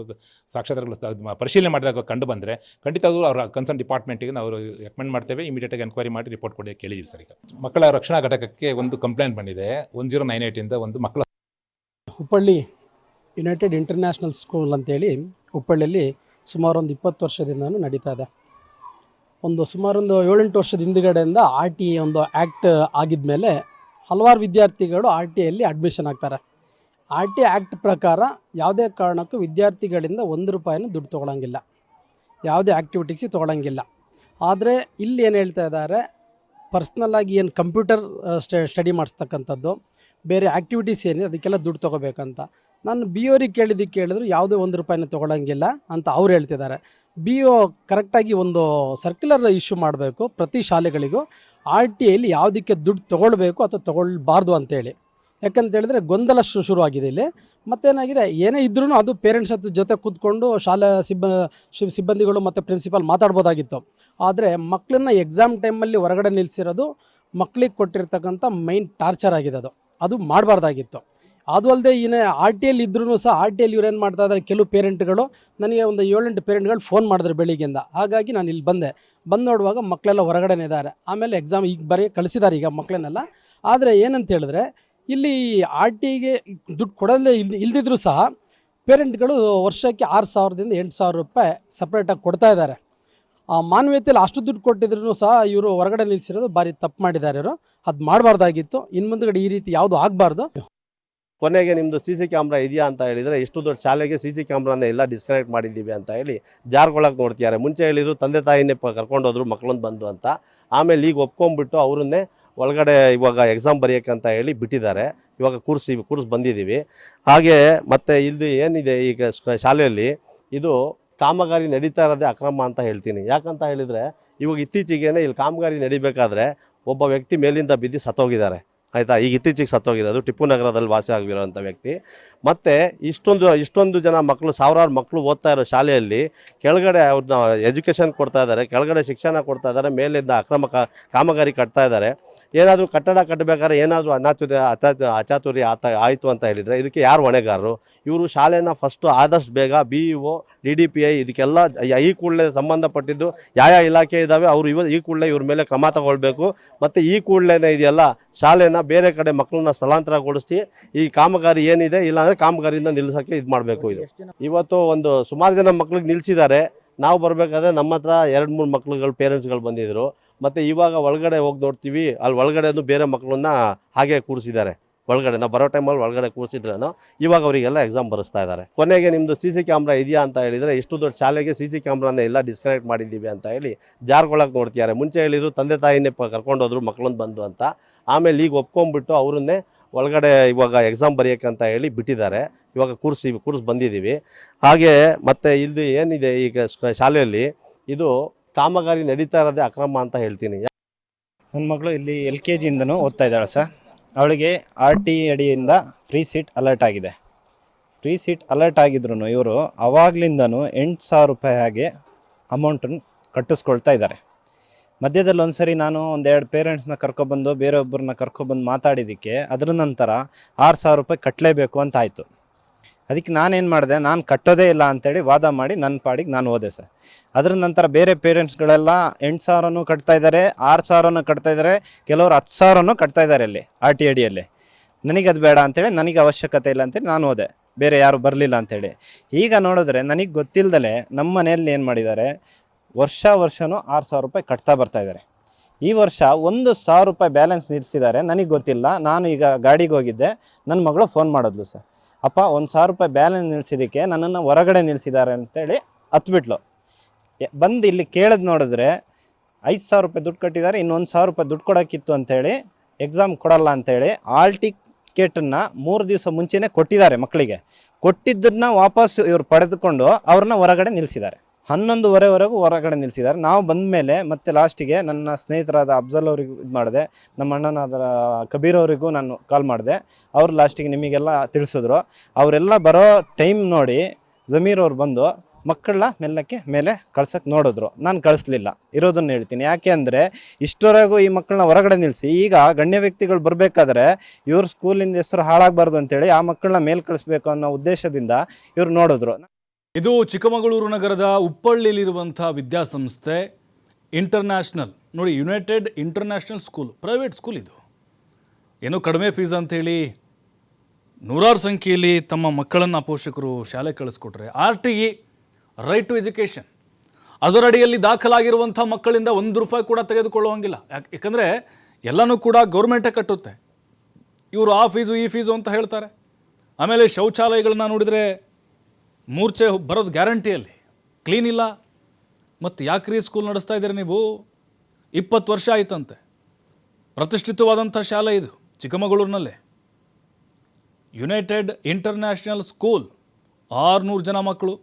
ಸಾಕ್ಷಾತ್ಗಳು ಪರಿಶೀಲನೆ ಮಾಡಿದಾಗ ಕಂಡು ಬಂದರೆ, ಖಂಡಿತ ಅದು ಅವರ ಕನ್ಸರ್ನ್ ಡಿಪಾರ್ಟ್ಮೆಂಟಿಗೆ ನಾವು ರೆಕಮೆಂಡ್ ಮಾಡ್ತೇವೆ. ಇಮಿಡಿಯೇಟಾಗಿ ಎನ್ಕ್ವೈರಿ ಮಾಡಿ ರಿಪೋರ್ಟ್ ಕೊಡಿ ಕೇಳಿದ್ದೀವಿ ಸರ್ ಈಗ. ಮಕ್ಕಳ ರಕ್ಷಣಾ ಘಟಕಕ್ಕೆ ಒಂದು ಕಂಪ್ಲೇಂಟ್ ಬಂದಿದೆ ಒನ್ ಜೀರೋ ನೈನ್ ಏಯ್ಟಿಂದ ಒಂದು ಮಕ್ಕಳ ಹುಬ್ಬಳ್ಳಿ ಯುನೈಟೆಡ್ ಇಂಟರ್ನ್ಯಾಷನಲ್ ಸ್ಕೂಲ್ ಅಂತೇಳಿ ಹುಬ್ಬಳ್ಳಿಯಲ್ಲಿ ಸುಮಾರು ಒಂದು ಇಪ್ಪತ್ತು ವರ್ಷದಿಂದನೂ ನಡೀತಾ ಇದೆ. ಒಂದು ಸುಮಾರು ಒಂದು ಏಳೆಂಟು ವರ್ಷದ ಹಿಂದುಗಡೆಯಿಂದ ಆರ್ ಟಿ ಒಂದು ಆ್ಯಕ್ಟ್ ಆಗಿದ್ಮೇಲೆ ಹಲವಾರು ವಿದ್ಯಾರ್ಥಿಗಳು ಆರ್ ಟಿಯಲ್ಲಿ ಅಡ್ಮಿಷನ್ ಆಗ್ತಾರೆ. ಆರ್ ಟಿ ಆ್ಯಕ್ಟ್ ಪ್ರಕಾರ ಯಾವುದೇ ಕಾರಣಕ್ಕೂ ವಿದ್ಯಾರ್ಥಿಗಳಿಂದ ಒಂದು ರೂಪಾಯಿನೂ ದುಡ್ಡು ತೊಗೊಳಂಗಿಲ್ಲ. ಯಾವುದೇ ಆ್ಯಕ್ಟಿವಿಟೀಸಿಗೆ ತೊಗೊಳಂಗಿಲ್ಲ. ಆದರೆ ಇಲ್ಲಿ ಏನು ಹೇಳ್ತಾ ಇದ್ದಾರೆ ಪರ್ಸ್ನಲ್ಲಾಗಿ ಏನು ಕಂಪ್ಯೂಟರ್ ಸ್ಟಡಿ ಮಾಡಿಸ್ತಕ್ಕಂಥದ್ದು ಬೇರೆ ಆ್ಯಕ್ಟಿವಿಟೀಸ್ ಏನಿದೆ, ಅದಕ್ಕೆಲ್ಲ ದುಡ್ಡು ತೊಗೋಬೇಕಂತ. ನಾನು ಬಿ ಒರಿಗೆ ಕೇಳಿದ್ದಕ್ಕೆ ಕೇಳಿದ್ರು, ಯಾವುದೇ ಒಂದು ರೂಪಾಯಿನ ತೊಗೊಳಂಗಿಲ್ಲ ಅಂತ ಅವ್ರು ಹೇಳ್ತಿದ್ದಾರೆ. ಬಿ ಒ ಕರೆಕ್ಟಾಗಿ ಒಂದು ಸರ್ಕ್ಯುಲರ್ ಇಶ್ಯೂ ಮಾಡಬೇಕು ಪ್ರತಿ ಶಾಲೆಗಳಿಗೂ. ಆರ್ ಟಿ ಐಲಿ ಯಾವುದಕ್ಕೆ ದುಡ್ಡು ತೊಗೊಳ್ಬೇಕು ಅಥವಾ ತೊಗೊಳ್ಬಾರ್ದು ಅಂತೇಳಿ ಯಾಕಂತ ಹೇಳಿದ್ರೆ ಗೊಂದಲ ಶುರುವಾಗಿದೆ ಇಲ್ಲಿ. ಮತ್ತೇನಾಗಿದೆ, ಏನೇ ಇದ್ರೂ ಅದು ಪೇರೆಂಟ್ಸ್ ಹತ್ರ ಜೊತೆ ಕೂತ್ಕೊಂಡು ಶಾಲಾ ಸಿಬ್ಬ ಸಿಬ್ಬಂದಿಗಳು ಮತ್ತು ಪ್ರಿನ್ಸಿಪಾಲ್ ಮಾತಾಡ್ಬೋದಾಗಿತ್ತು. ಆದರೆ ಮಕ್ಕಳನ್ನ ಎಕ್ಸಾಮ್ ಟೈಮಲ್ಲಿ ಹೊರಗಡೆ ನಿಲ್ಲಿಸಿರೋದು ಮಕ್ಕಳಿಗೆ ಕೊಟ್ಟಿರ್ತಕ್ಕಂಥ ಮೈನ್ ಟಾರ್ಚರ್ ಆಗಿದೆ ಅದು. ಅದು ಮಾಡಬಾರ್ದಾಗಿತ್ತು. ಅದು ಅಲ್ಲದೆ ಏನೇ ಆರ್ ಟಿ ಎಲ್ ಇದ್ರೂ ಸಹ ಆರ್ ಟಿ ಎಲ್ ಇವ್ರು ಏನು ಮಾಡ್ತಾ ಇದ್ದಾರೆ ಕೆಲವು ಪೇರೆಂಟ್ಗಳು, ನನಗೆ ಒಂದು ಏಳೆಂಟು ಪೇರೆಂಟ್ಗಳು ಫೋನ್ ಮಾಡಿದ್ರು ಬೆಳಿಗ್ಗೆಯಿಂದ. ಹಾಗಾಗಿ ನಾನು ಇಲ್ಲಿ ಬಂದೆ. ಬಂದು ನೋಡುವಾಗ ಮಕ್ಕಳೆಲ್ಲ ಹೊರಗಡೆನೇ ಇದ್ದಾರೆ ಆಮೇಲೆ ಎಕ್ಸಾಮ್ ಈಗ ಬರೀ ಕಳಿಸಿದ್ದಾರೆ ಈಗ ಮಕ್ಕಳನ್ನೆಲ್ಲ ಆದರೆ ಏನಂತ ಹೇಳಿದ್ರೆ, ಇಲ್ಲಿ ಆರ್ ಟಿಗೆ ದುಡ್ಡು ಕೊಡೋದೇ ಇಲ್ ಇಲ್ದಿದ್ರು ಸಹ ಪೇರೆಂಟ್ಗಳು ವರ್ಷಕ್ಕೆ ಆರು ಸಾವಿರದಿಂದ ಎಂಟು ಸಾವಿರ ರೂಪಾಯಿ ಸಪ್ರೇಟಾಗಿ ಕೊಡ್ತಾ ಇದ್ದಾರೆ ಮಾನವೀಯತೆಯಲ್ಲಿ ಅಷ್ಟು ದುಡ್ಡು ಕೊಟ್ಟಿದ್ರು ಸಹ ಇವರು ಹೊರಗಡೆ ನಿಲ್ಲಿಸಿರೋದು ಭಾರಿ ತಪ್ಪು ಮಾಡಿದ್ದಾರೆ ಇವರು. ಅದು ಮಾಡಬಾರ್ದಾಗಿತ್ತು. ಇನ್ನು ಮುಂದಗಡೆ ಈ ರೀತಿ ಯಾವುದು ಆಗಬಾರ್ದು? ಕೊನೆಗೆ ನಿಮ್ಮದು ಸಿ ಸಿ ಕ್ಯಾಮ್ರಾ ಇದೆಯಾ ಅಂತ ಹೇಳಿದರೆ ಇಷ್ಟು ದೊಡ್ಡ ಶಾಲೆಗೆ ಸಿ ಸಿ ಕ್ಯಾಮ್ರಾನ ಎಲ್ಲ ಡಿಸ್ಕನೆಕ್ಟ್ ಮಾಡಿದ್ದೀವಿ ಅಂತ ಹೇಳಿ ಜಾರ್ಗೊಳಕ್ಕೆ ನೋಡ್ತಿದ್ದಾರೆ. ಮುಂಚೆ ಹೇಳಿದ್ರು ತಂದೆ ತಾಯಿನೇ ಪ ಕರ್ಕೊಂಡೋದ್ರು ಮಕ್ಕಳೊಂದು ಬಂದು ಅಂತ. ಆಮೇಲೆ ಈಗ ಒಪ್ಕೊಂಡ್ಬಿಟ್ಟು ಅವರನ್ನೇ ಒಳಗಡೆ ಇವಾಗ ಎಕ್ಸಾಮ್ ಬರೆಯೋಕ್ಕಂತ ಹೇಳಿ ಬಿಟ್ಟಿದ್ದಾರೆ. ಇವಾಗ ಕೂರಿಸಿ ಕೂರಿಸಿ ಬಂದಿದ್ದೀವಿ. ಹಾಗೆ ಮತ್ತು ಇಲ್ಲಿ ಏನಿದೆ ಈಗ ಶಾಲೆಯಲ್ಲಿ? ಇದು ಕಾಮಗಾರಿ ನಡೀತಾ ಇರೋದೇ ಅಕ್ರಮ ಅಂತ ಹೇಳ್ತೀನಿ. ಯಾಕಂತ ಹೇಳಿದರೆ, ಇವಾಗ ಇತ್ತೀಚೆಗೇನೆ ಇಲ್ಲಿ ಕಾಮಗಾರಿ ನಡಿಬೇಕಾದ್ರೆ ಒಬ್ಬ ವ್ಯಕ್ತಿ ಮೇಲಿಂದ ಬಿದ್ದು ಸತ್ತೋಗಿದ್ದಾರೆ. ಆಯಿತಾ? ಈಗ ಇತ್ತೀಚೆಗೆ ಸತ್ತೋಗಿರೋದು ಟಿಪ್ಪು ನಗರದಲ್ಲಿ ವಾಸಿ ಆಗಿರೋಂಥ ವ್ಯಕ್ತಿ. ಮತ್ತು ಇಷ್ಟೊಂದು ಇಷ್ಟೊಂದು ಜನ ಮಕ್ಕಳು ಸಾವಿರಾರು ಮಕ್ಕಳು ಓದ್ತಾ ಇರೋ ಶಾಲೆಯಲ್ಲಿ ಕೆಳಗಡೆ ಅವ್ರನ್ನ ಎಜುಕೇಷನ್ ಕೊಡ್ತಾ ಇದ್ದಾರೆ, ಕೆಳಗಡೆ ಶಿಕ್ಷಣ ಕೊಡ್ತಾ ಇದ್ದಾರೆ, ಮೇಲಿಂದ ಅಕ್ರಮ ಕಾಮಗಾರಿ ಕಟ್ತಾ ಇದ್ದಾರೆ. ಏನಾದರೂ ಕಟ್ಟಡ ಕಟ್ಟಬೇಕಾದ್ರೆ ಏನಾದರೂ ಅನಾಥುತೆಯ ಅಚಾತು ಅಚಾತುರಿ ಆತ ಆಯಿತು ಅಂತ ಹೇಳಿದರೆ ಇದಕ್ಕೆ ಯಾರು ಹೊಣೆಗಾರರು? ಇವರು ಶಾಲೆನ ಫಸ್ಟು ಆದಷ್ಟು ಬೇಗ B E O D D P I ಇದಕ್ಕೆಲ್ಲ ಈ ಕೂಡಲೇ ಸಂಬಂಧಪಟ್ಟಿದ್ದು ಯಾವ ಯಾವ ಇಲಾಖೆ ಇದ್ದಾವೆ ಅವರು ಇವ, ಈ ಕೂಡಲೇ ಇವ್ರ ಮೇಲೆ ಕ್ರಮ ತಗೊಳ್ಬೇಕು. ಮತ್ತು ಈ ಕೂಡಲೇ ಇದೆಯಲ್ಲ ಶಾಲೆನ ಬೇರೆ ಕಡೆ ಮಕ್ಕಳನ್ನ ಸ್ಥಳಾಂತರಗೊಳಿಸಿ ಈ ಕಾಮಗಾರಿ ಏನಿದೆ, ಇಲ್ಲಾಂದರೆ ಕಾಮಗಾರಿಯಿಂದ ನಿಲ್ಲಿಸೋಕ್ಕೆ ಇದು ಮಾಡಬೇಕು ಇದು. ಇವತ್ತು ಒಂದು ಸುಮಾರು ಜನ ಮಕ್ಳಿಗೆ ನಿಲ್ಲಿಸಿದ್ದಾರೆ ನಾವು ಬರಬೇಕಾದ್ರೆ ನಮ್ಮ ಹತ್ರ ಎರಡು ಮೂರು ಮಕ್ಳುಗಳು ಪೇರೆಂಟ್ಸ್ಗಳು ಬಂದಿದ್ದರು ಮತ್ತು ಇವಾಗ ಒಳಗಡೆ ಹೋಗಿ ನೋಡ್ತೀವಿ. ಅಲ್ಲಿ ಒಳಗಡೆನೂ ಬೇರೆ ಮಕ್ಕಳನ್ನ ಹಾಗೆ ಕೂರಿಸಿದ್ದಾರೆ. ಒಳಗಡೆ, ನಾವು ಬರೋ ಟೈಮಲ್ಲಿ ಒಳಗಡೆ ಕೂರಿಸಿದ್ರೇನು ಇವಾಗ ಅವರಿಗೆಲ್ಲ ಎಕ್ಸಾಮ್ ಬರೆಸ್ತಾ ಇದ್ದಾರೆ. ಕೊನೆಗೆ ನಿಮ್ಮದು ಸಿ ಸಿ ಕ್ಯಾಮ್ರಾ ಇದೆಯಾ ಅಂತ ಹೇಳಿದರೆ, ಇಷ್ಟು ದೊಡ್ಡ ಶಾಲೆಗೆ ಸಿ ಸಿ ಕ್ಯಾಮ್ರಾನ ಎಲ್ಲ ಡಿಸ್ಕನೆಕ್ಟ್ ಮಾಡಿದ್ದೀವಿ ಅಂತ ಹೇಳಿ ಜಾರ್ಗೊಳಕ್ಕೆ ನೋಡ್ತಿದ್ದಾರೆ. ಮುಂಚೆ ಹೇಳಿದ್ರು ತಂದೆ ತಾಯಿನೇ ಕರ್ಕೊಂಡೋದ್ರು ಮಕ್ಕಳನ್ನು ಬಂದು ಅಂತ. ಆಮೇಲೆ ಈಗ ಒಪ್ಕೊಂಡ್ಬಿಟ್ಟು ಅವರನ್ನೇ ಒಳಗಡೆ ಇವಾಗ ಎಕ್ಸಾಮ್ ಬರೆಯೋಕ್ಕಂತ ಹೇಳಿ ಬಿಟ್ಟಿದ್ದಾರೆ. ಇವಾಗ ಕೂರಿಸಿ ಕೂರಿಸಿ ಬಂದಿದ್ದೀವಿ. ಹಾಗೆ ಮತ್ತು ಇಲ್ಲಿ ಏನಿದೆ ಈಗ ಶಾಲೆಯಲ್ಲಿ, ಇದು ಕಾಮಗಾರಿ ನಡೀತಾ ಇರೋದೇ ಅಕ್ರಮ ಅಂತ ಹೇಳ್ತೀನಿ. ನನ್ನ ಮಗಳು ಇಲ್ಲಿ ಎಲ್ ಕೆ ಜಿಯಿಂದನೂ ಓದ್ತಾ ಇದ್ದಾಳೆ ಸರ್. ಅವಳಿಗೆ ಆರ್ ಟಿ ಅಡಿಯಿಂದ ಫ್ರೀ ಸೀಟ್ ಅಲರ್ಟ್ ಆಗಿದೆ. ಫ್ರೀ ಸೀಟ್ ಅಲರ್ಟ್ ಆಗಿದ್ರು ಇವರು ಅವಾಗ್ಲಿಂದನೂ ಎಂಟು ಸಾವಿರ ರೂಪಾಯಿ ಹಾಗೆ ಅಮೌಂಟನ್ನು ಕಟ್ಟಿಸ್ಕೊಳ್ತಾ ಇದ್ದಾರೆ. ಮಧ್ಯದಲ್ಲಿ ಒಂದ್ಸರಿ ನಾನು ಒಂದೆರಡು ಪೇರೆಂಟ್ಸ್ನ ಕರ್ಕೊಬಂದು ಬೇರೊಬ್ಬರನ್ನ ಕರ್ಕೊಬಂದು ಮಾತಾಡಿದ್ದಕ್ಕೆ ಅದರ ನಂತರ ಆರು ಸಾವಿರ ರೂಪಾಯಿ ಕಟ್ಟಲೇಬೇಕು ಅಂತ ಆಯಿತು. ಅದಕ್ಕೆ ನಾನೇನು ಮಾಡಿದೆ, ನಾನು ಕಟ್ಟೋದೇ ಇಲ್ಲ ಅಂತೇಳಿ ವಾದ ಮಾಡಿ ನನ್ನ ಪಾಡಿಗೆ ನಾನು ಓದೆ ಸರ್. ಅದ್ರ ನಂತರ ಬೇರೆ ಪೇರೆಂಟ್ಸ್ಗಳೆಲ್ಲ ಎಂಟು ಸಾವಿರನೂ ಕಟ್ತಾ ಇದ್ದಾರೆ ಆರು ಸಾವಿರನೂ ಕಟ್ತಾ ಇದ್ದಾರೆ ಕೆಲವರು ಹತ್ತು ಸಾವಿರನೂ ಕಟ್ತಾ ಇದ್ದಾರೆ ಅಲ್ಲಿ, ಆರ್ ಟಿ ಅಡಿಯಲ್ಲಿ. ನನಗೆ ಅದು ಬೇಡ ಅಂತೇಳಿ ನನಗೆ ಅವಶ್ಯಕತೆ ಇಲ್ಲ ಅಂತೇಳಿ ನಾನು ಓದೆ, ಬೇರೆ ಯಾರು ಬರಲಿಲ್ಲ ಅಂತೇಳಿ. ಈಗ ನೋಡಿದ್ರೆ ನನಗೆ ಗೊತ್ತಿಲ್ಲದೆ ನಮ್ಮ ಮನೆಯಲ್ಲಿ ಏನು ಮಾಡಿದ್ದಾರೆ, ವರ್ಷ ವರ್ಷವೂ ಆರು ಸಾವಿರ ರೂಪಾಯಿ ಕಟ್ತಾ ಬರ್ತಾ ಇದ್ದಾರೆ ಈ ವರ್ಷ ಒಂದು ಸಾವಿರ ರೂಪಾಯಿ ಬ್ಯಾಲೆನ್ಸ್ ನಿಲ್ಲಿಸಿದ್ದಾರೆ ನನಗೆ ಗೊತ್ತಿಲ್ಲ, ನಾನು ಈಗ ಗಾಡಿಗೆ ಹೋಗಿದ್ದೆ ನನ್ನ ಮಗಳು ಫೋನ್ ಮಾಡಿದ್ಲು ಸರ್. ಅಪ್ಪ, ಒಂದು ಸಾವಿರ ರೂಪಾಯಿ ಬ್ಯಾಲೆನ್ಸ್ ನಿಲ್ಲಿಸಿದ್ದಕ್ಕೆ ನನ್ನನ್ನು ಹೊರಗಡೆ ನಿಲ್ಲಿಸಿದ್ದಾರೆ ಅಂತೇಳಿ ಹತ್ಬಿಟ್ಲು ಬಂದು ಇಲ್ಲಿ ಕೇಳಿದ್ ನೋಡಿದ್ರೆ ಐದು ಸಾವಿರ ರೂಪಾಯಿ ದುಡ್ಡು ಕಟ್ಟಿದ್ದಾರೆ, ಇನ್ನೊಂದು ಸಾವಿರ ರೂಪಾಯಿ ದುಡ್ಡು ಕೊಡೋಕ್ಕಿತ್ತು ಅಂತೇಳಿ ಎಕ್ಸಾಮ್ ಕೊಡಲ್ಲ ಅಂತೇಳಿ ಆಲ್ ಟಿಕೆಟನ್ನು ಮೂರು ದಿವಸ ಮುಂಚೆನೇ ಕೊಟ್ಟಿದ್ದಾರೆ ಮಕ್ಕಳಿಗೆ. ಕೊಟ್ಟಿದ್ದನ್ನ ವಾಪಸ್ ಇವರು ಪಡೆದುಕೊಂಡು ಅವ್ರನ್ನ ಹೊರಗಡೆ ನಿಲ್ಲಿಸಿದ್ದಾರೆ ಹನ್ನೊಂದುವರೆವರೆಗೂ ಹೊರಗಡೆ ನಿಲ್ಲಿಸಿದ್ದಾರೆ ನಾವು ಬಂದ ಮೇಲೆ ಮತ್ತೆ ಲಾಸ್ಟಿಗೆ ನನ್ನ ಸ್ನೇಹಿತರಾದ ಅಫ್ಜಲ್ ಅವರಿಗೂ ಇದು ಮಾಡಿದೆ. ನಮ್ಮ ಅಣ್ಣನಾದ ಕಬೀರ್ ಅವರಿಗೂ ನಾನು ಕಾಲ್ ಮಾಡಿದೆ. ಅವರು ಲಾಸ್ಟಿಗೆ ನಿಮಗೆಲ್ಲ ತಿಳಿಸಿದ್ರು. ಅವರೆಲ್ಲ ಬರೋ ಟೈಮ್ ನೋಡಿ ಜಮೀರ್ ಅವ್ರು ಬಂದು ಮಕ್ಕಳನ್ನ ಮೆಲ್ಲಕ್ಕೆ ಮೇಲೆ ಕಳ್ಸಕ್ಕೆ ನೋಡಿದ್ರು. ನಾನು ಕಳಿಸ್ಲಿಲ್ಲ. ಇರೋದನ್ನು ಹೇಳ್ತೀನಿ. ಯಾಕೆ ಅಂದರೆ ಇಷ್ಟವರೆಗೂ ಈ ಮಕ್ಕಳನ್ನ ಹೊರಗಡೆ ನಿಲ್ಲಿಸಿ ಈಗ ಗಣ್ಯ ವ್ಯಕ್ತಿಗಳು ಬರಬೇಕಾದ್ರೆ ಇವ್ರ ಸ್ಕೂಲಿಂದ ಹೆಸರು ಹಾಳಾಗಬಾರ್ದು ಅಂತೇಳಿ ಆ ಮಕ್ಕಳನ್ನ ಮೇಲೆ ಕಳಿಸ್ಬೇಕು ಅನ್ನೋ ಉದ್ದೇಶದಿಂದ ಇವ್ರು ನೋಡಿದ್ರು. ಇದು ಚಿಕ್ಕಮಗಳೂರು ನಗರದ ಉಪ್ಪಳ್ಳಿಯಲ್ಲಿರುವಂಥ ವಿದ್ಯಾಸಂಸ್ಥೆ ಇಂಟರ್ನ್ಯಾಷನಲ್. ನೋಡಿ United International School private school ಇದು. ಏನೋ ಕಡಿಮೆ ಫೀಸ್ ಅಂಥೇಳಿ ನೂರಾರು ಸಂಖ್ಯೆಯಲ್ಲಿ ತಮ್ಮ ಮಕ್ಕಳನ್ನು ಪೋಷಕರು ಶಾಲೆ ಕಳಿಸ್ಕೊಟ್ರೆ. R T E right to education ಅದರಡಿಯಲ್ಲಿ ದಾಖಲಾಗಿರುವಂಥ ಮಕ್ಕಳಿಂದ ಒಂದು ರೂಪಾಯಿ ಕೂಡ ತೆಗೆದುಕೊಳ್ಳುವಂಗಿಲ್ಲ. ಯಾಕೆ, ಯಾಕಂದರೆ ಎಲ್ಲನೂ ಕೂಡ ಗೌರ್ಮೆಂಟೇ ಕಟ್ಟುತ್ತೆ. ಇವರು ಆ ಫೀಸು ಈ ಫೀಸು ಅಂತ ಹೇಳ್ತಾರೆ. ಆಮೇಲೆ ಶೌಚಾಲಯಗಳನ್ನ ನೋಡಿದರೆ ಮೂರ್ಛೆ ಬರೋದು ಗ್ಯಾರಂಟಿಯಲ್ಲಿ ಕ್ಲೀನ್ ಇಲ್ಲ. ಮತ್ತು ಯಾಕ್ರಿ ಸ್ಕೂಲ್ ನಡೆಸ್ತಾ ಇದ್ದೀರಿ ನೀವು? ಇಪ್ಪತ್ತು ವರ್ಷ ಆಯ್ತಂತೆ. ಪ್ರತಿಷ್ಠಿತವಾದಂಥ ಶಾಲೆ ಇದು, ಚಿಕ್ಕಮಗಳೂರಿನಲ್ಲೇ. ಯುನೈಟೆಡ್ ಇಂಟರ್ನ್ಯಾಷನಲ್ ಸ್ಕೂಲ್ ಆರುನೂರು ಜನ ಮಕ್ಕಳು.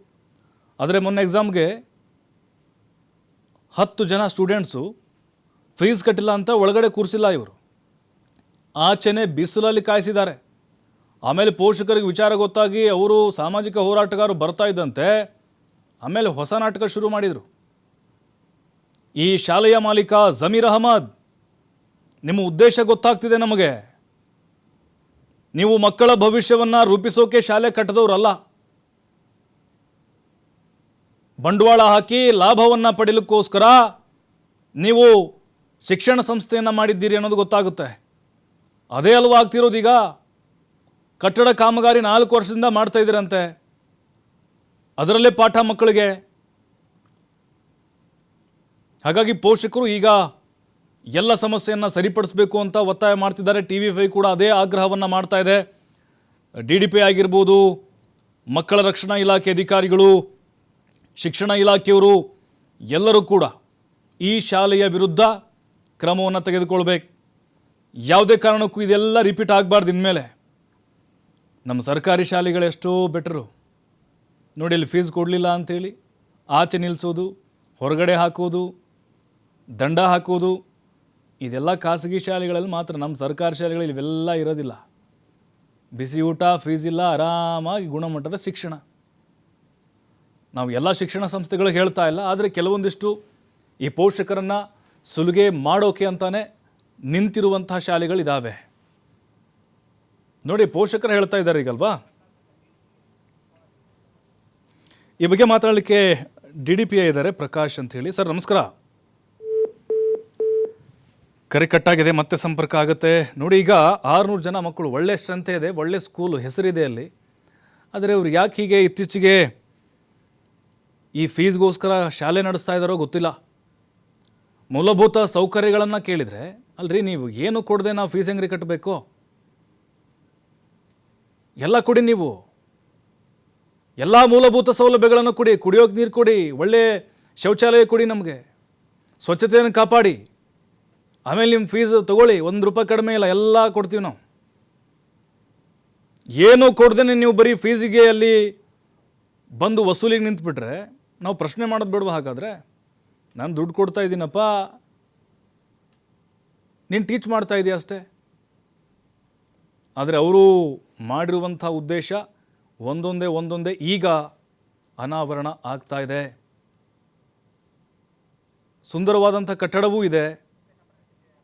ಆದರೆ ಮೊನ್ನೆ ಎಕ್ಸಾಮ್ಗೆ ಹತ್ತು ಜನ ಸ್ಟೂಡೆಂಟ್ಸು ಫೀಸ್ ಕಟ್ಟಿಲ್ಲ ಅಂತ ಒಳಗಡೆ ಕೂರಿಸಿಲ್ಲ ಇವರು. ಆಚೆನೆ ಬಿಸಿಲಲ್ಲಿ ಕಾಯಿಸಿದ್ದಾರೆ. ಆಮೇಲೆ ಪೋಷಕರಿಗೆ ವಿಚಾರ ಗೊತ್ತಾಗಿ ಅವರು ಸಾಮಾಜಿಕ ಹೋರಾಟಗಾರರು ಬರ್ತಾ ಇದ್ದಂತೆ, ಆಮೇಲೆ ಹೊಸ ನಾಟಕ ಶುರು ಮಾಡಿದರು. ಈ ಶಾಲೆಯ ಮಾಲೀಕ ಜಮೀರ್ ಅಹಮದ್, ನಿಮ್ಮ ಉದ್ದೇಶ ಗೊತ್ತಾಗ್ತಿದೆ ನಮಗೆ. ನೀವು ಮಕ್ಕಳ ಭವಿಷ್ಯವನ್ನು ರೂಪಿಸೋಕೆ ಶಾಲೆ ಕಟ್ಟದವರಲ್ಲ. ಬಂಡವಾಳ ಹಾಕಿ ಲಾಭವನ್ನು ಪಡೆಯಲಿಕ್ಕೋಸ್ಕರ ನೀವು ಶಿಕ್ಷಣ ಸಂಸ್ಥೆಯನ್ನು ಮಾಡಿದ್ದೀರಿ ಅನ್ನೋದು ಗೊತ್ತಾಗುತ್ತೆ. ಅದೇ ಅಲ್ವಾ ಆಗ್ತಿರೋದೀಗ ಕಟ್ಟಡ ಕಾಮಗಾರಿ ನಾಲ್ಕು ವರ್ಷದಿಂದ ಮಾಡ್ತಾ ಇದ್ದೀರಂತೆ. ಅದರಲ್ಲೇ ಪಾಠ ಮಕ್ಕಳಿಗೆ. ಹಾಗಾಗಿ ಪೋಷಕರು ಈಗ ಎಲ್ಲ ಸಮಸ್ಯೆಯನ್ನು ಸರಿಪಡಿಸಬೇಕು ಅಂತ ಒತ್ತಾಯ ಮಾಡ್ತಿದ್ದಾರೆ. ಟಿ ವಿ ಫೈ ಕೂಡ ಅದೇ ಆಗ್ರಹವನ್ನು ಮಾಡ್ತಾ ಇದೆ. ಡಿ ಡಿ ಪಿ ಆಗಿರ್ಬೋದು, ಮಕ್ಕಳ ರಕ್ಷಣಾ ಇಲಾಖೆ ಅಧಿಕಾರಿಗಳು, ಶಿಕ್ಷಣ ಇಲಾಖೆಯವರು ಎಲ್ಲರೂ ಕೂಡ ಈ ಶಾಲೆಯ ವಿರುದ್ಧ ಕ್ರಮವನ್ನು ತೆಗೆದುಕೊಳ್ಬೇಕು. ಯಾವುದೇ ಕಾರಣಕ್ಕೂ ಇದೆಲ್ಲ ರಿಪೀಟ್ ಆಗಬಾರ್ದು ಇನ್ಮೇಲೆ. ನಮ್ಮ ಸರ್ಕಾರಿ ಶಾಲೆಗಳೆಷ್ಟೋ ಬೆಟರು ನೋಡಿ, ಇಲ್ಲಿ ಫೀಸ್ ಕೊಡಲಿಲ್ಲ ಅಂಥೇಳಿ ಆಚೆ ನಿಲ್ಲಿಸೋದು ಹೊರಗಡೆ ಹಾಕೋದು, ದಂಡ ಹಾಕೋದು, ಇದೆಲ್ಲ ಖಾಸಗಿ ಶಾಲೆಗಳಲ್ಲಿ ಮಾತ್ರ, ನಮ್ಮ ಸರ್ಕಾರಿ ಶಾಲೆಗಳಲ್ಲಿ ಇವೆಲ್ಲ ಇರೋದಿಲ್ಲ. ಬಿಸಿ ಊಟ ಫೀಸ್ ಇಲ್ಲ, ಆರಾಮಾಗಿ ಗುಣಮಟ್ಟದ ಶಿಕ್ಷಣ. ನಾವು ಎಲ್ಲ ಶಿಕ್ಷಣ ಸಂಸ್ಥೆಗಳಿಗೆ ಹೇಳ್ತಾ ಇಲ್ಲ, ಆದರೆ ಕೆಲವೊಂದಿಷ್ಟು ಈ ಪೋಷಕರನ್ನು ಸುಲಿಗೆ ಮಾಡೋಕೆ ಅಂತಾನೆ ನಿಂತಿರುವಂತಹ ಶಾಲೆಗಳಿದ್ದಾವೆ ನೋಡಿ ಪೋಷಕರು ಹೇಳ್ತಾ ಇದ್ದಾರೆ ಈಗಲ್ವಾ? ಈ ಬಗ್ಗೆ ಮಾತಾಡಲಿಕ್ಕೆ ಡಿ ಡಿ ಪಿ ಐ ಇದ್ದಾರೆ, ಪ್ರಕಾಶ್ ಅಂತ ಹೇಳಿ. ಸರ್, ನಮಸ್ಕಾರ. ಕರೆ ಕಟ್ಟಾಗಿದೆ, ಮತ್ತೆ ಸಂಪರ್ಕ ಆಗುತ್ತೆ. ನೋಡಿ, ಈಗ ಆರುನೂರು ಜನ ಮಕ್ಕಳು, ಒಳ್ಳೆ ಸ್ಟ್ರೆಂತ್ ಇದೆ, ಒಳ್ಳೆ ಸ್ಕೂಲು ಹೆಸರಿದೆ ಅಲ್ಲಿ. ಆದರೆ ಅವ್ರು ಯಾಕೆ ಹೀಗೆ ಇತ್ತೀಚೆಗೆ ಈ ಫೀಸ್ಗೋಸ್ಕರ ಶಾಲೆ ನಡೆಸ್ತಾ ಇದ್ದಾರೋ ಗೊತ್ತಿಲ್ಲ. ಮೂಲಭೂತ ಸೌಕರ್ಯಗಳನ್ನು ಕೇಳಿದರೆ, ಅಲ್ರಿ, ನೀವು ಏನು ಕೊಡದೆ ನಾವು ಫೀಸ್ ಹೆಂಗ್ರಿ ಕಟ್ಟಬೇಕು ಎಲ್ಲ ಕೊಡಿ ನೀವು. ಎಲ್ಲ ಮೂಲಭೂತ ಸೌಲಭ್ಯಗಳನ್ನು ಕೊಡಿ, ಕುಡಿಯೋಕೆ ನೀರು ಕೊಡಿ ಒಳ್ಳೆಯ ಶೌಚಾಲಯ ಕೊಡಿ ನಮಗೆ. ಸ್ವಚ್ಛತೆಯನ್ನು ಕಾಪಾಡಿ. ಆಮೇಲೆ ನಿಮ್ಮ ಫೀಸ್ ತೊಗೊಳ್ಳಿ, ಒಂದು ರೂಪಾಯಿ ಕಡಿಮೆ ಇಲ್ಲ, ಎಲ್ಲ ಕೊಡ್ತೀವಿ ನಾವು. ಏನು ಕೊಡ್ದೇನೆ ನೀವು ಬರೀ ಫೀಸಿಗೆ ಅಲ್ಲಿ ಬಂದು ವಸೂಲಿಗೆ ನಿಂತುಬಿಟ್ರೆ, ನಾವು ಪ್ರಶ್ನೆ ಮಾಡೋದು ಬಿಡುವ ಹಾಗಾದರೆ? ನಾನು ದುಡ್ಡು ಕೊಡ್ತಾ ಇದ್ದೀನಪ್ಪ. ನೀನು ಟೀಚ್ ಮಾಡ್ತಾ ಇದೆಯಾ ಅಷ್ಟೇ. ಆದರೆ ಅವರು ಮಾಡಿರುವಂಥ ಉದ್ದೇಶ ಒಂದೊಂದೇ ಒಂದೊಂದೇ ಈಗ ಅನಾವರಣ ಆಗ್ತಾ ಇದೆ. ಸುಂದರವಾದಂಥ ಕಟ್ಟಡವೂ ಇದೆ.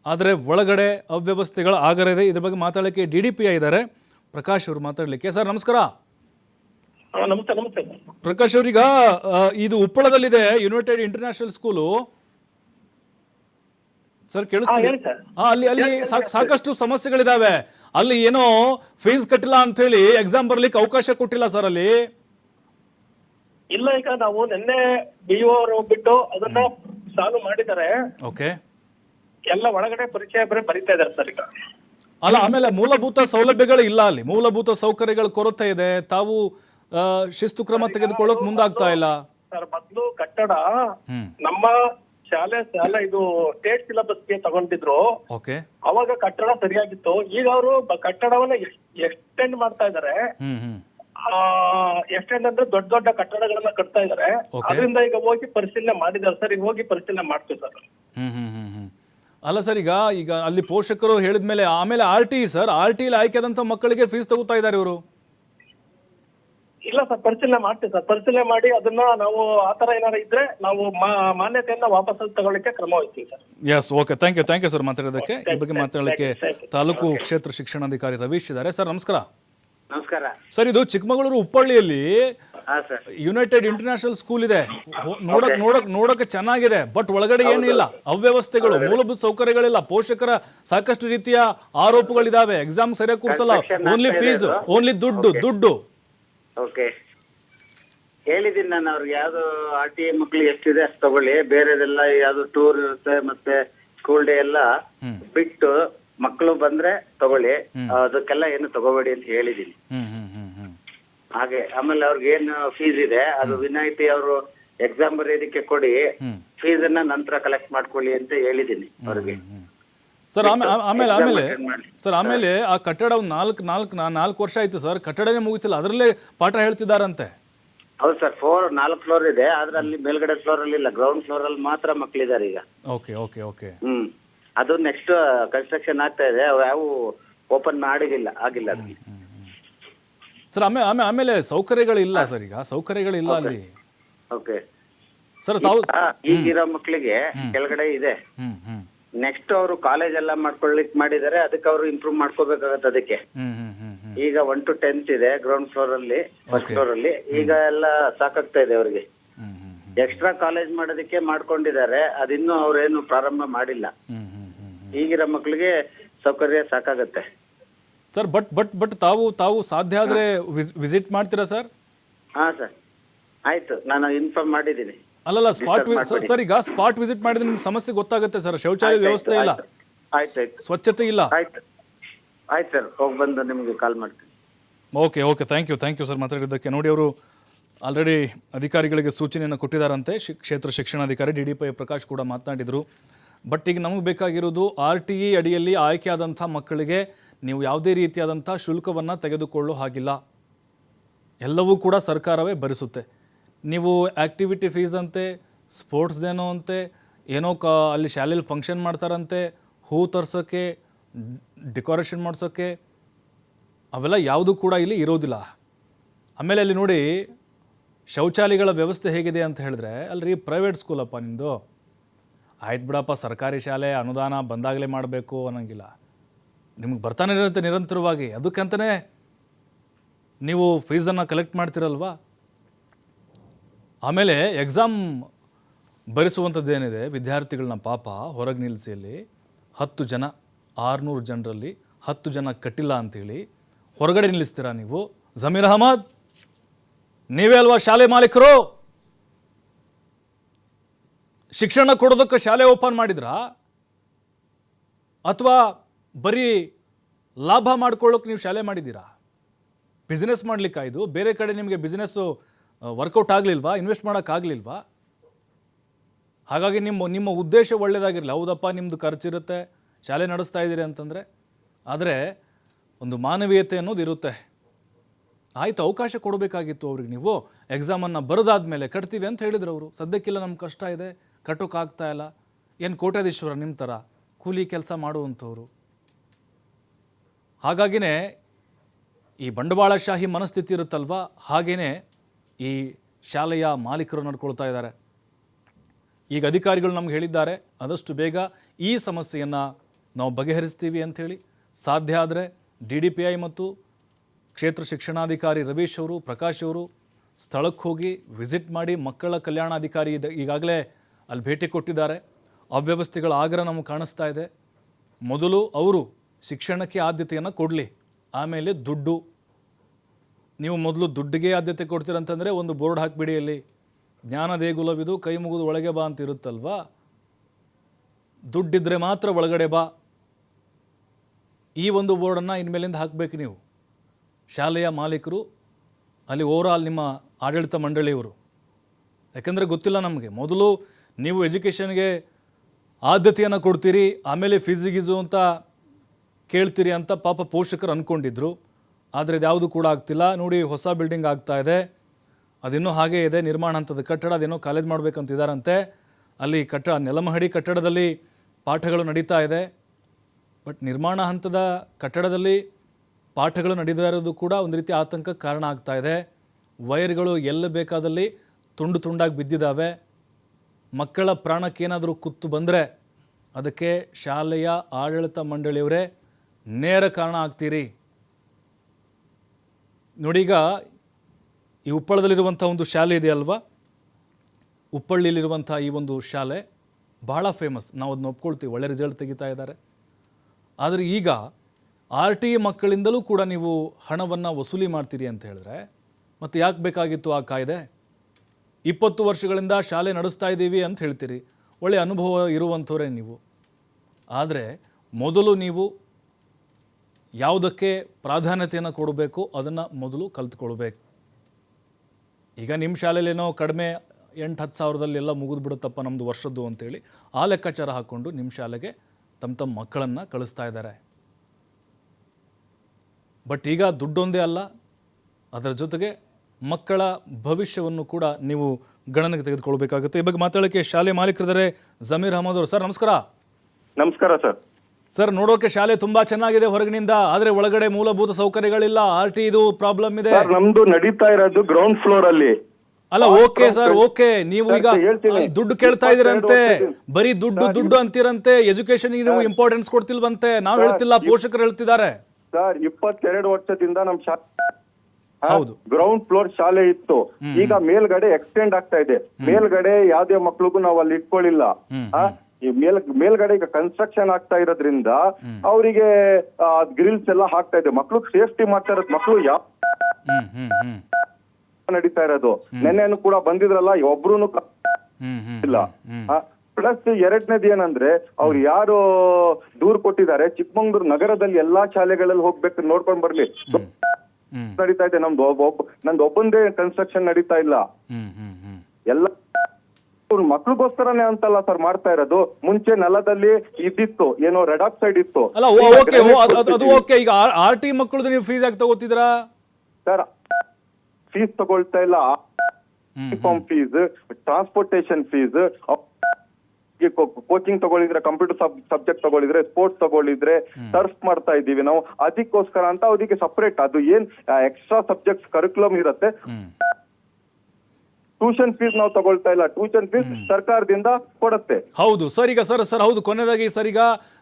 ಆದರೆ ಒಳಗಡೆ ಅವ್ಯವಸ್ಥೆಗಳ ಆಗರದೆ ಇದ್ರ ಬಗ್ಗೆ ಮಾತಾಡಲಿಕ್ಕೆ ಡಿ ಡಿ ಪಿ ಇದ್ದಾರೆ. ಪ್ರಕಾಶ್ ಅವರು ಮಾತಾಡಲಿಕ್ಕೆ. ಸರ್ ನಮಸ್ಕಾರ. ಪ್ರಕಾಶ್ ಅವ್ರೀಗ ಇದು ಉಪ್ಪಳದಲ್ಲಿದೆ ಯುನೈಟೆಡ್ ಇಂಟರ್ನ್ಯಾಷನಲ್ ಸ್ಕೂಲು ಸರ್ ಕೇಳಿಸ್ತೀನಿ. ಅಲ್ಲಿ ಅಲ್ಲಿ ಸಾಕ್- ಸಾಕಷ್ಟು ಸಮಸ್ಯೆಗಳಿದಾವೆ. ಅಲ್ಲಿ ಏನೋ ಫೀಸ್ ಕಟ್ಟಿಲ್ಲ ಅಂತ ಹೇಳಿ ಎಕ್ಸಾಮ್ ಬರ್ಲಿಕ್ಕೆ ಅವಕಾಶ ಕೊಟ್ಟಿಲ್ಲ ಸರ್ ಅಲ್ಲಿ? ಇಲ್ಲ ಈಗ ನಾವು ನಿನ್ನೆ ಅವರು ಬಿಟ್ಟು ಅದನ್ನ ಸಾಲ್ವ್ ಮಾಡಿದ್ದಾರೆ ಓಕೆ ಎಲ್ಲ ಒಳಗಡೆ ಪರಿಚಯ ಬರೀ ಬರಿತಾ ಇದಾರೆ ಸರ್ ಈಗ. ಅಲ್ಲ ಆಮೇಲೆ ಮೂಲಭೂತ ಸೌಲಭ್ಯಗಳು ಇಲ್ಲ ಅಲ್ಲಿ. ಮೂಲಭೂತ ಸೌಕರ್ಯಗಳ ಕೊರತೆ ಇದೆ. ತಾವು ಶಿಸ್ತು ಕ್ರಮ ತೆಗೆದುಕೊಳ್ಳೋಕೆ ಮುಂದಾಗ್ತಾ ಇಲ್ಲ. ಸರ್ ಮೊದಲು ಕಟ್ಟಡ ನಮ್ಮ ಶಾಲೆ ಶಾಲೆ ಇದು ಸ್ಟೇಟ್ ಸಿಲೆಬಸ್ಗೆ ತಗೊಂಡಿದ್ರು. ಓಕೆ ಅವಾಗ ಕಟ್ಟಡ ಸರಿಯಾಗಿತ್ತು. ಈಗ ಅವರು ಕಟ್ಟಡವನ್ನ ಎಕ್ಸ್ಟೆಂಡ್ ಮಾಡ್ತಾ ಇದಾರೆ. ಹ್ಮ್ ಹ್ಮ್. ಎಕ್ಸ್ಟೆಂಡ್ ಅಂದ್ರೆ ದೊಡ್ಡ ದೊಡ್ಡ ಕಟ್ಟಡಗಳನ್ನ ಕಟ್ತಾ ಇದಾರೆ. Okay. ಅದರಿಂದ ಈಗ ಹೋಗಿ ಪರಿಶೀಲನೆ ಮಾಡಿದ್ದಾರೆ. ಸರ್ ಈಗ ಹೋಗಿ ಪರಿಶೀಲನೆ ಮಾಡ್ತೀವಿ ಸರ್. ಹ್ಮ್ ಹ್ಮ್ ಹ್ಮ್ ಹ್ಮ್. ಅಲ್ಲ ಸರ್ ಈಗ ಈಗ ಅಲ್ಲಿ ಪೋಷಕರು ಹೇಳಿದ್ಮೇಲೆ ಆಮೇಲೆ R T sir. R T ಆಯ್ಕೆದಂತ ಮಕ್ಕಳಿಗೆ ಫೀಸ್ ತಗೋತಾ ಇದ್ದಾರೆ ಇವರು. ಇಲ್ಲ ಸರ್ ಪರಿಶೀಲನೆ ಮಾಡ್ತೀವಿ ಸರ್. ಪರಿಶೀಲನೆ ಮಾಡಿ ಅದನ್ನ ನಾವು ಆತರ ಏನಾರ ಇದ್ರೆ ನಾವು ಮಾ- ಮಾನ್ಯತೆಯನ್ನ ವಾಪಸ್ ತಗೊಳ್ಳಿಕ್ಕೆ ಕ್ರಮ ವಹಿಸ್ತೀವಿ sir. Yes okay thank you thank you sir ಮಾತಾಡೋದಕ್ಕೆ ಈ ಬಗ್ಗೆ ಮಾತಾಡಲಿಕ್ಕೆ ತಾಲೂಕು ಕ್ಷೇತ್ರ ಶಿಕ್ಷಣಾಧಿಕಾರಿ ರವೀಶ್ ಇದ್ದಾರೆ. ಸರ್ ನಮಸ್ಕಾರ. ನಮಸ್ಕಾರ. ಸರ್ ಇದು ಚಿಕ್ಕಮಗಳೂರು ಉಪ್ಪಳ್ಳಿಯಲ್ಲಿ ಹಾ ಸರ್ ಯುನೈಟೆಡ್ ಇಂಟರ್ನ್ಯಾಷನಲ್ ಸ್ಕೂಲ್ ಇದೆ. ನೋಡಕ್ ನೋಡಕ್ ನೋಡಕ್ ನೋಡಕ್ಕೆ ಚೆನ್ನಾಗಿದೆ ಬಟ್ ಒಳಗಡೆ ಏನಿಲ್ಲ ಇಲ್ಲ. ಅವ್ಯವಸ್ಥೆಗಳು ಮೂಲಭೂತ ಸೌಕರ್ಯಗಳಿಲ್ಲ. ಪೋಷಕರ ಸಾಕಷ್ಟು ರೀತಿಯ ಆರೋಪಗಳಿದಾವೆ. ಎಕ್ಸಾಮ್ ಸರಿಯಾಗಿ ಕೂರ್ಸಲ್ಲ. ಓನ್ಲಿ ಫೀಸ್ ಓನ್ಲಿ ದುಡ್ಡು ದುಡ್ಡು. ಓಕೆ. ಹೇಳಿದ್ದೀನಿ ನಾನು ಅವ್ರಿಗೆ ಯಾವ್ದು ಆರ್ ಟಿ ಐ ಮಕ್ಳಿಗೆ ಎಷ್ಟಿದೆ ಅಷ್ಟು ತಗೊಳ್ಳಿ ಬೇರೆದೆಲ್ಲ ಯಾವ್ದು ಟೂರ್ ಇರುತ್ತೆ ಮತ್ತೆ ಸ್ಕೂಲ್ ಡೇ ಎಲ್ಲ ಬಿಟ್ಟು ಮಕ್ಕಳು ಬಂದ್ರೆ ತಗೊಳ್ಳಿ ಅದಕ್ಕೆಲ್ಲ ಏನು ತಗೋಬೇಡಿ ಅಂತ ಹೇಳಿದೀನಿ. ಹ್ಮ್ ಹ್ಮ್ ಹ್ಮ್ ಹ್ಮ್. ಹಾಗೆ ಆಮೇಲೆ ಅವ್ರಿಗೆ ಏನು ಫೀಸ್ ಇದೆ ಅದು ವಿನಾಯಿತಿ ಅವರು ಎಕ್ಸಾಮ್ ಬರೆಯೋದಕ್ಕೆ ಕೊಡಿ ಫೀಸ್ ಅನ್ನ ನಂತರ ಕಲೆಕ್ಟ್ ಮಾಡ್ಕೊಳ್ಳಿ ಅಂತ ಹೇಳಿದೀನಿ ಅವ್ರಿಗೆ. ಸರ್ ಆಮೇಲೆ ಆಮೇಲೆ ಸರ್ ಆಮೇಲೆ ಆ ಕಟ್ಟಡ ಒಂದು ನಾಲ್ಕು ನಾಲ್ಕು ನಾಲ್ಕು ವರ್ಷ ಆಯ್ತು ಸರ್ ಕಟ್ಟಡನೇ ಮುಗಿತಿಲ್ಲ. ಅದರಲ್ಲೇ ಪಾಠ ಹೇಳ್ತಿದ್ದಾರಂತೆ. ಹೌದು ಸರ್ ಫೋರ್ ನಾಲ್ಕು ಫ್ಲೋರ್ ಇದೆ. ಆದ್ರೆ ಅಲ್ಲಿ ಮೇಲ್ಗಡೆ ಫ್ಲೋರ್ ಅಲ್ಲಿ ಇಲ್ಲ. ಗ್ರೌಂಡ್ ಫ್ಲೋರ್ ಅಲ್ಲಿ ಮಾತ್ರ ಮಕ್ಕಳಿದ್ದಾರೆ ಈಗ. Okay okay okay hmm. ಅದು ನೆಕ್ಸ್ಟ್ ಕನ್ಸ್ಟ್ರಕ್ಷನ್ ಆಗ್ತಾ ಇದೆ. ಅವು ಯಾವ ಓಪನ್ ಮಾಡಿದಿಲ್ಲ ಆಗಿಲ್ಲ ಅದು ಸರ್ ಆಮೇಲೆ ಆಮೇಲೆ ಆಮೇಲೆ ಸೌಕರ್ಯಗಳಿಲ್ಲ ಸರ್ ಈಗ. ಸೌಕರ್ಯಗಳಿಲ್ಲ ಅಲ್ಲಿ. ಓಕೆ ಸರ್ ತಾವು ಈಗಿರೋ ಮಕ್ಕಳಿಗೆ ಕೆಳಗಡೆ ಇದೆ. ಹ್ಮ್ ಹ್ಮ್. ನೆಕ್ಸ್ಟ್ ಅವರು ಕಾಲೇಜ್ ಎಲ್ಲ ಮಾಡ್ಕೊಳ್ಳಿಕ್ ಮಾಡಿದರೆ ಅದಕ್ಕೆ ಅವರು ಇಂಪ್ರೂವ್ ಮಾಡ್ಕೋಬೇಕಾಗತ್ತೆ ಅದಕ್ಕೆ. ಈಗ ಒನ್ ಟು ಟೆಂತ್ ಇದೆ ಗ್ರೌಂಡ್ ಫ್ಲೋರ್ ಅಲ್ಲಿ ಫಸ್ಟ್ ಫ್ಲೋರ್ ಅಲ್ಲಿ. ಈಗ ಎಲ್ಲ ಸಾಕಾಗ್ತಾ ಇದೆ ಅವರಿಗೆ. ಎಕ್ಸ್ಟ್ರಾ ಕಾಲೇಜ್ ಮಾಡೋದಕ್ಕೆ ಮಾಡ್ಕೊಂಡಿದ್ದಾರೆ ಅದಿನ್ನೂ ಅವ್ರೇನು ಪ್ರಾರಂಭ ಮಾಡಿಲ್ಲ. ಈಗಿರೋ ಮಕ್ಕಳಿಗೆ ಸೌಕರ್ಯ ಸಾಕಾಗತ್ತೆ. ಸರ್ ಬಟ್ ಬಟ್ ಬಟ್ ತಾವು ತಾವು ಸಾಧ್ಯ ಆದ್ರೆ ವಿಸಿಟ್ ಮಾಡ್ತೀರಾ ಸರ್? ಹಾ ಸರ್. ಆಯ್ತು ನಾನು ಇನ್ಫಾರ್ಮ್ ಮಾಡಿದ್ದೀನಿ. ಅಲ್ಲಲ್ಲ ಸ್ಪಾಟ್ ಮಾಡ್ಬಿಡಿ. ಸರ್ ಈಗ ಸ್ಪಾಟ್ ವಿಸಿಟ್ ಮಾಡಿದ್ರೆ ನಿಮ್ಗೆ ಸಮಸ್ಯೆ ಗೊತ್ತಾಗುತ್ತೆ ಸರ್. ಶೌಚಾಲಯ ವ್ಯವಸ್ಥೆ ಇಲ್ಲ. ಆಯ್ತು ಆಯ್ತು ಸ್ವಚ್ಛತೆ ಇಲ್ಲ. ಆಯ್ತು ಆಯ್ತು ಸರ್. ಹೋಗಿ ಬಂದು ನಿಮಗೆ ಕಾಲ್ ಮಾಡ್ತೀನಿ. Okay okay. Thank you thank you sir ಮಾತಾಡಿದ್ದಕ್ಕೆ. ನೋಡಿ ಅವರು ಆಲ್ರೆಡಿ ಅಧಿಕಾರಿಗಳಿಗೆ ಸೂಚನೆಯನ್ನು ಕೊಟ್ಟಿದ್ದಾರಂತೆ. ಶಿ ಕ್ಷೇತ್ರ ಶಿಕ್ಷಣಾಧಿಕಾರಿ ಡಿ ಡಿ ಪೈ ಪ್ರಕಾಶ್ ಕೂಡ ಮಾತನಾಡಿದರು. ಬಟ್ ಈಗ ನಮಗೆ ಬೇಕಾಗಿರೋದು ಆರ್ ಟಿ ಇ ಅಡಿಯಲ್ಲಿ ಆಯ್ಕೆಯಾದಂಥ ಮಕ್ಕಳಿಗೆ ನೀವು ಯಾವುದೇ ರೀತಿಯಾದಂಥ ಶುಲ್ಕವನ್ನು ತೆಗೆದುಕೊಳ್ಳೋ ಹಾಗಿಲ್ಲ. ಎಲ್ಲವೂ ಕೂಡ ಸರ್ಕಾರವೇ ಭರಿಸುತ್ತೆ. ನೀವು ಆ್ಯಕ್ಟಿವಿಟಿ ಫೀಸ್ ಅಂತೆ ಸ್ಪೋರ್ಟ್ಸ್ ಡೇನೋ ಅಂತೆ, ಏನೋ ಕ, ಅಲ್ಲಿ ಶಾಲೆಯಲ್ಲಿ ಫಂಕ್ಷನ್ ಮಾಡ್ತಾರಂತೆ, ಹೂ ತರ್ಸೋಕ್ಕೆ ಡೆಕೋರೇಷನ್ ಮಾಡ್ಸೋಕ್ಕೆ ಅವೆಲ್ಲ ಯಾವುದೂ ಕೂಡ ಇಲ್ಲಿ ಇರೋದಿಲ್ಲ. ಆಮೇಲೆ ಅಲ್ಲಿ ನೋಡಿ, ಶೌಚಾಲಯಗಳ ವ್ಯವಸ್ಥೆ ಹೇಗಿದೆ ಅಂತ ಹೇಳಿದ್ರೆ, ಅಲ್ರಿ ಪ್ರೈವೇಟ್ ಸ್ಕೂಲಪ್ಪ ನಿಮ್ಮದು ಆಯ್ತು ಬಿಡಪ್ಪ, ಸರ್ಕಾರಿ ಶಾಲೆ, ಅನುದಾನ ಬಂದಾಗಲೇ ಮಾಡಬೇಕು ಅನ್ನೋಂಗಿಲ್ಲ. ನಿಮ್ಗೆ ಬರ್ತಾನೆ ಇರುತ್ತೆ ನಿರಂತರವಾಗಿ. ಅದಕ್ಕಂತಲೇ ನೀವು ಫೀಸನ್ನು ಕಲೆಕ್ಟ್ ಮಾಡ್ತಿರಲ್ವಾ? ಆಮೇಲೆ ಎಕ್ಸಾಮ್ ಭರಿಸುವಂಥದ್ದು ಏನಿದೆ ವಿದ್ಯಾರ್ಥಿಗಳನ್ನ ಪಾಪ ಹೊರಗೆ ನಿಲ್ಲಿಸಿ ಅಲ್ಲಿ ಹತ್ತು ಜನ, ಆರುನೂರು ಜನರಲ್ಲಿ ಹತ್ತು ಜನ ಕಟ್ಟಿಲ್ಲ ಅಂಥೇಳಿ ಹೊರಗಡೆ ನಿಲ್ಲಿಸ್ತೀರಾ ನೀವು? ಜಮೀರ್ ಅಹಮದ್, ನೀವೇ ಅಲ್ವಾ ಶಾಲೆ ಮಾಲೀಕರು? ಶಿಕ್ಷಣ ಕೊಡೋದಕ್ಕೆ ಶಾಲೆ ಓಪನ್ ಮಾಡಿದ್ರಾ? ಅಥವಾ ಬರೀ ಲಾಭ ಮಾಡ್ಕೊಳ್ಳೋಕೆ ನೀವು ಶಾಲೆ ಮಾಡಿದ್ದೀರಾ? ಬಿಸ್ನೆಸ್ ಮಾಡಲಿಕ್ಕಾಯ್ದು? ಬೇರೆ ಕಡೆ ನಿಮಗೆ ಬಿಸ್ನೆಸ್ಸು ವರ್ಕೌಟ್ ಆಗಲಿಲ್ವಾ? ಇನ್ವೆಸ್ಟ್ ಮಾಡೋಕ್ಕಾಗಲಿಲ್ವಾ ಹಾಗಾಗಿ ನಿಮ್ಮ ನಿಮ್ಮ ಉದ್ದೇಶ ಒಳ್ಳೆಯದಾಗಿರಲಿ ಹೌದಪ್ಪ ನಿಮ್ಮದು ಖರ್ಚಿರುತ್ತೆ ಶಾಲೆ ನಡೆಸ್ತಾ ಇದ್ದೀರಿ ಅಂತಂದರೆ, ಆದರೆ ಒಂದು ಮಾನವೀಯತೆ ಅನ್ನೋದು ಇರುತ್ತೆ. ಆಯಿತು, ಅವಕಾಶ ಕೊಡಬೇಕಾಗಿತ್ತು ಅವ್ರಿಗೆ ನೀವು. ಎಕ್ಸಾಮನ್ನು ಬರೆದಾದ್ಮೇಲೆ ಕಟ್ತೀವಿ ಅಂತ ಹೇಳಿದರು ಅವರು. ಸದ್ಯಕ್ಕಿಲ್ಲ ನಮ್ಗೆ ಕಷ್ಟ ಇದೆ. ಕಟ್ಟೋಕ್ಕಾಗ್ತಾ ಇಲ್ಲ. ಏನು ಕೋಟ್ಯಾಧೀಶ್ವರ ನಿಮ್ಮ ಥರ? ಕೂಲಿ ಕೆಲಸ ಮಾಡುವಂಥವ್ರು. ಹಾಗಾಗಿನೇ ಈ ಬಂಡವಾಳಶಾಹಿ ಮನಸ್ಥಿತಿ ಇರುತ್ತಲ್ವ? ಹಾಗೇನೆ ಈ ಶಾಲೆಯ ಮಾಲೀಕರು ನಡ್ಕೊಳ್ತಾ ಇದ್ದಾರೆ. ಈಗ ಅಧಿಕಾರಿಗಳು ನಮ್ಗೆ ಹೇಳಿದ್ದಾರೆ, ಆದಷ್ಟು ಬೇಗ ಈ ಸಮಸ್ಯೆಯನ್ನು ನಾವು ಬಗೆಹರಿಸ್ತೀವಿ ಅಂಥೇಳಿ ಸಾಧ್ಯ ಆದರೆ ಡಿ ಡಿ ಪಿ ಐ ಮತ್ತು ಕ್ಷೇತ್ರ ಶಿಕ್ಷಣಾಧಿಕಾರಿ ರವೀಶ್ ಅವರು, ಪ್ರಕಾಶ್ ಅವರು ಸ್ಥಳಕ್ಕೆ ಹೋಗಿ ವಿಸಿಟ್ ಮಾಡಿ ಮಕ್ಕಳ ಕಲ್ಯಾಣಾಧಿಕಾರಿ ಇದ, ಈಗಾಗಲೇ ಅಲ್ಲಿ ಭೇಟಿ ಕೊಟ್ಟಿದ್ದಾರೆ. ಅವ್ಯವಸ್ಥೆಗಳ ಆಗ್ರಹ ನಮಗೆ ಕಾಣಿಸ್ತಾ ಇದೆ. ಮೊದಲು ಅವರು ಶಿಕ್ಷಣಕ್ಕೆ ಆದ್ಯತೆಯನ್ನು ಕೊಡಲಿ, ಆಮೇಲೆ ದುಡ್ಡು ನೀವು ಮೊದಲು ದುಡ್ಡಿಗೆ ಆದ್ಯತೆ ಕೊಡ್ತೀರಂತಂದರೆ ಒಂದು ಬೋರ್ಡ್ ಹಾಕಿಬಿಡಿ ಅಲ್ಲಿ ಜ್ಞಾನ ದೇಗುಲವಿದು, ಕೈ ಮುಗಿದು ಒಳಗೆ ಬಾ ಅಂತ ಇರುತ್ತಲ್ವಾ ದುಡ್ಡಿದ್ರೆ ಮಾತ್ರ ಒಳಗಡೆ ಬಾ. ಈ ಒಂದು ಬೋರ್ಡನ್ನು ಇನ್ಮೇಲಿಂದ ಹಾಕಬೇಕು ನೀವು. ಶಾಲೆಯ ಮಾಲೀಕರು, ಅಲ್ಲಿ ಓವರಾಲ್ ನಿಮ್ಮ ಆಡಳಿತ ಮಂಡಳಿಯವರು. ಯಾಕೆಂದರೆ ಗೊತ್ತಿಲ್ಲ ನಮಗೆ. ಮೊದಲು ನೀವು ಎಜುಕೇಷನ್ಗೆ ಆದ್ಯತೆಯನ್ನು ಕೊಡ್ತೀರಿ, ಆಮೇಲೆ ಫೀಸು ಅಂತ ಕೇಳ್ತೀರಿ ಅಂತ ಪಾಪ ಪೋಷಕರು ಅಂದ್ಕೊಂಡಿದ್ರು ಆದರೆ ಇದ್ಯಾವುದು ಕೂಡ ಆಗ್ತಿಲ್ಲ. ನೋಡಿ, ಹೊಸ ಬಿಲ್ಡಿಂಗ್ ಆಗ್ತಾ ಇದೆ. ಅದಿನ್ನೂ ಹಾಗೇ ಇದೆ. ನಿರ್ಮಾಣ ಹಂತದ ಕಟ್ಟಡ ಅದೇನೋ ಕಾಲೇಜ್ ಮಾಡಬೇಕಂತಿದ್ದಾರಂತೆ ಅಲ್ಲಿ ಕಟ್ಟ, ನೆಲಮಹಡಿ ಕಟ್ಟಡದಲ್ಲಿ ಪಾಠಗಳು ನಡೀತಾ ಇದೆ. ಬಟ್ ನಿರ್ಮಾಣ ಹಂತದ ಕಟ್ಟಡದಲ್ಲಿ ಪಾಠಗಳು ನಡೀತಾ ಇರೋದು ಕೂಡ ಒಂದು ರೀತಿ ಆತಂಕಕ್ಕೆ ಕಾರಣ ಆಗ್ತಾ ಇದೆ. ವೈರ್ಗಳು ಎಲ್ಲಿ ಬೇಕಾದಲ್ಲಿ ತುಂಡು ತುಂಡಾಗಿ ಬಿದ್ದಿದ್ದಾವೆ ಮಕ್ಕಳ ಪ್ರಾಣಕ್ಕೇನಾದರೂ ಕುತ್ತು ಬಂದರೆ ಅದಕ್ಕೆ ಶಾಲೆಯ ಆಡಳಿತ ಮಂಡಳಿಯವರೇ ನೇರ ಕಾರಣ ಆಗ್ತೀರಿ. ನೋಡಿ ಈಗ ಈ ಉಪ್ಪಳದಲ್ಲಿರುವಂಥ ಒಂದು ಶಾಲೆ ಇದೆಯಲ್ವಾ? ಉಪ್ಪಳ್ಳಿಲಿರುವಂಥ ಈ ಒಂದು ಶಾಲೆ ಬಹಳ ಫೇಮಸ್ ನಾವು ಅದನ್ನ ಒಪ್ಕೊಳ್ತೀವಿ. ಒಳ್ಳೆ ರಿಸಲ್ಟ್ ತೆಗಿತಾ ಇದ್ದಾರೆ. ಆದರೆ ಈಗ ಆರ್ ಟಿ ಮಕ್ಕಳಿಂದಲೂ ಕೂಡ ನೀವು ಹಣವನ್ನು ವಸೂಲಿ ಮಾಡ್ತೀರಿ ಅಂತ ಹೇಳಿದ್ರೆ, ಮತ್ತು ಯಾಕೆ ಬೇಕಾಗಿತ್ತು ಆ ಕಾಯ್ದೆ? ಇಪ್ಪತ್ತು ವರ್ಷಗಳಿಂದ ಶಾಲೆ ನಡೆಸ್ತಾ ಇದ್ದೀವಿ ಅಂತ ಹೇಳ್ತೀರಿ. ಒಳ್ಳೆಯ ಅನುಭವ ಇರುವಂಥವರೇ ನೀವು. ಆದರೆ ಮೊದಲು ನೀವು ಯಾವುದಕ್ಕೆ ಪ್ರಾಧಾನ್ಯತೆಯನ್ನು ಕೊಡಬೇಕು, ಅದನ್ನು ಮೊದಲು ಕಲ್ತ್ಕೊಳ್ಬೇಕು. ಈಗ ನಿಮ್ಮ ಶಾಲೆಯಲ್ಲೇನೋ ಕಡಿಮೆ ಎಂಟು, ಹತ್ತು ಸಾವಿರದಲ್ಲಿ ಎಲ್ಲ ಮುಗಿದು ಬಿಡುತ್ತಪ್ಪ ನಮ್ಮದು ವರ್ಷದ್ದು ಅಂತೇಳಿ, ಆ ಲೆಕ್ಕಾಚಾರ ಹಾಕ್ಕೊಂಡು ನಿಮ್ಮ ಶಾಲೆಗೆ ತಮ್ಮ ತಮ್ಮ ಮಕ್ಕಳನ್ನು ಕಳಿಸ್ತಾ ಇದ್ದಾರೆ ಬಟ್ ಈಗ ದುಡ್ಡೊಂದೇ ಅಲ್ಲ, ಅದರ ಜೊತೆಗೆ ಮಕ್ಕಳ ಭವಿಷ್ಯವನ್ನು ಕೂಡ ನೀವು ಗಣನೆಗೆ ತೆಗೆದುಕೊಳ್ಬೇಕಾಗುತ್ತೆ. ಈ ಬಗ್ಗೆ ಮಾತಾಡೋಕ್ಕೆ ಶಾಲೆ ಮಾಲೀಕರಿದ್ದಾರೆ ಜಮೀರ್ ಅಹಮದ್ ಅವರು. ಸರ್, ನಮಸ್ಕಾರ. ನಮಸ್ಕಾರ ಸರ್. ಸರ್ ನೋಡೋಕೆ ಶಾಲೆ ತುಂಬಾ ಚೆನ್ನಾಗಿದೆ ಹೊರಗಿನಿಂದ ಆದ್ರೆ ಒಳಗಡೆ ಮೂಲಭೂತ ಸೌಕರ್ಯಗಳಿಲ್ಲ. ಆರ್ ಟಿ ಇದು ಪ್ರಾಬ್ಲಮ್ ಇದೆ. ನಮ್ದು ನಡೀತಾ ಇರೋದು ಗ್ರೌಂಡ್ ಫ್ಲೋರ್ ಅಲ್ಲಿ. ಅಲ್ಲ ಓಕೆ ಸರ್ ಓಕೆ ನೀವು ಈಗ ಹೇಳ್ತೀನಿ. ದುಡ್ಡು ಕೇಳ್ತಾ ಇದೀರಂತೆ ಬರೀ ದುಡ್ಡು ದುಡ್ಡು ಅಂತೀರಂತೆ. ಎಜುಕೇಶನ್ ನೀವು ಇಂಪಾರ್ಟೆನ್ಸ್ ಕೊಡ್ತಿಲ್ವಂತೆ. ನಾವು ಹೇಳ್ತಿಲ್ಲ ಪೋಷಕರು ಹೇಳ್ತಿದ್ದಾರೆ. ಸರ್ ಇಪ್ಪತ್ತೆರಡು ವರ್ಷದಿಂದ ನಮ್ ಶಾ ಹೌದು. ಗ್ರೌಂಡ್ ಫ್ಲೋರ್ ಶಾಲೆ ಇತ್ತು. ಈಗ ಮೇಲ್ಗಡೆ ಎಕ್ಸ್ಟೆಂಡ್ ಆಗ್ತಾ ಇದೆ. ಮೇಲ್ಗಡೆ ಯಾವ್ದೇ ಮಕ್ಳಿಗೂ ನಾವು ಅಲ್ಲಿ ಇಟ್ಕೊಳ್ಳಿಲ್ಲ ಆ, ಈ ಮೇಲ್ ಮೇಲ್ಗಡೆ ಈಗ ಕನ್ಸ್ಟ್ರಕ್ಷನ್ ಆಗ್ತಾ ಇರೋದ್ರಿಂದ ಅವರಿಗೆ ಗ್ರಿಲ್ಸ್ ಎಲ್ಲ ಹಾಕ್ತಾ ಇದೆ ಮಕ್ಳು ಸೇಫ್ಟಿ ಮಾಡ್ತಾ ಇರೋದು ಮಕ್ಳು ಯಾವ ನಡೀತಾ ಇರೋದು. ನೆನ್ನೆನು ಕೂಡ ಬಂದಿದ್ರಲ್ಲ ಒಬ್ರು ಇಲ್ಲ. ಪ್ಲಸ್ ಎರಡನೇದು ಏನಂದ್ರೆ ಅವ್ರು ಯಾರು ದೂರ್ ಕೊಟ್ಟಿದ್ದಾರೆ ಚಿಕ್ಕಮಂಗ್ಳೂರು ನಗರದಲ್ಲಿ ಎಲ್ಲಾ ಶಾಲೆಗಳಲ್ಲಿ ಹೋಗ್ಬೇಕು ನೋಡ್ಕೊಂಡ್ ಬರ್ಲಿ. ನಡೀತಾ ಇದೆ ನಮ್ದು. ಒಬ್ಬ ನಂದು ಒಬ್ಬಂದೇ ಕನ್ಸ್ಟ್ರಕ್ಷನ್ ನಡೀತಾ ಇಲ್ಲ. ಎಲ್ಲ ಅವ್ರು ಮಕ್ಳಿಗೋಸ್ಕರನೇ ಅಂತಲ್ಲ ಸರ್ ಮಾಡ್ತಾ ಇರೋದು. ಮುಂಚೆ ನೆಲದಲ್ಲಿ ಇದ್ದಿತ್ತು ಏನೋ ರೆಡ್ ಆಕ್ಸೈಡ್ ಇತ್ತು. ಅಲ್ಲ ಓಕೆ ಅದು ಓಕೆ. ಈಗ ಆರ್ ಟಿ ಮಕ್ಕಳದು ನೀವು ಫೀಸ್ ಯಾಕೆ ತಗೋತಿದ್ದೀರಾ? ಸರ್ ಫೀಸ್ ತಗೊಳ್ತಾ ಇಲ್ಲ. Uniform fees transportation fees coaching ತಗೊಳಿದ್ರೆ computer subject ತಗೊಳಿದ್ರೆ ಸ್ಪೋರ್ಟ್ಸ್ ತಗೊಳಿದ್ರೆ ಟರ್ಫ್ ಮಾಡ್ತಾ ಇದ್ದೀವಿ ನಾವು. ಅದಕ್ಕೋಸ್ಕರ ಅಂತ ಅವರಿಗೆ ಸಪ್ರೇಟ್ ಅದು ಏನ್ ಎಕ್ಸ್ಟ್ರಾ ಸಬ್ಜೆಕ್ಟ್ಸ್ ಕರಿಕ್ಯುಲಮ್ ಇರುತ್ತೆ. ಟ್ಯೂಷನ್ ಫೀಸ್ ನಾವು ತಗೊಳ್ತಾ ಇಲ್ಲ. ಟ್ಯೂಷನ್ ಫೀಸ್ ಸರ್ಕಾರದಿಂದ ಕೊಡುತ್ತೆ. ಹೌದು ಸರ್ ಈಗ ಸರ್ ಸರ್ ಹೌದು. ಕೊನೆಯದಾಗಿ ಸರ್ ಈಗ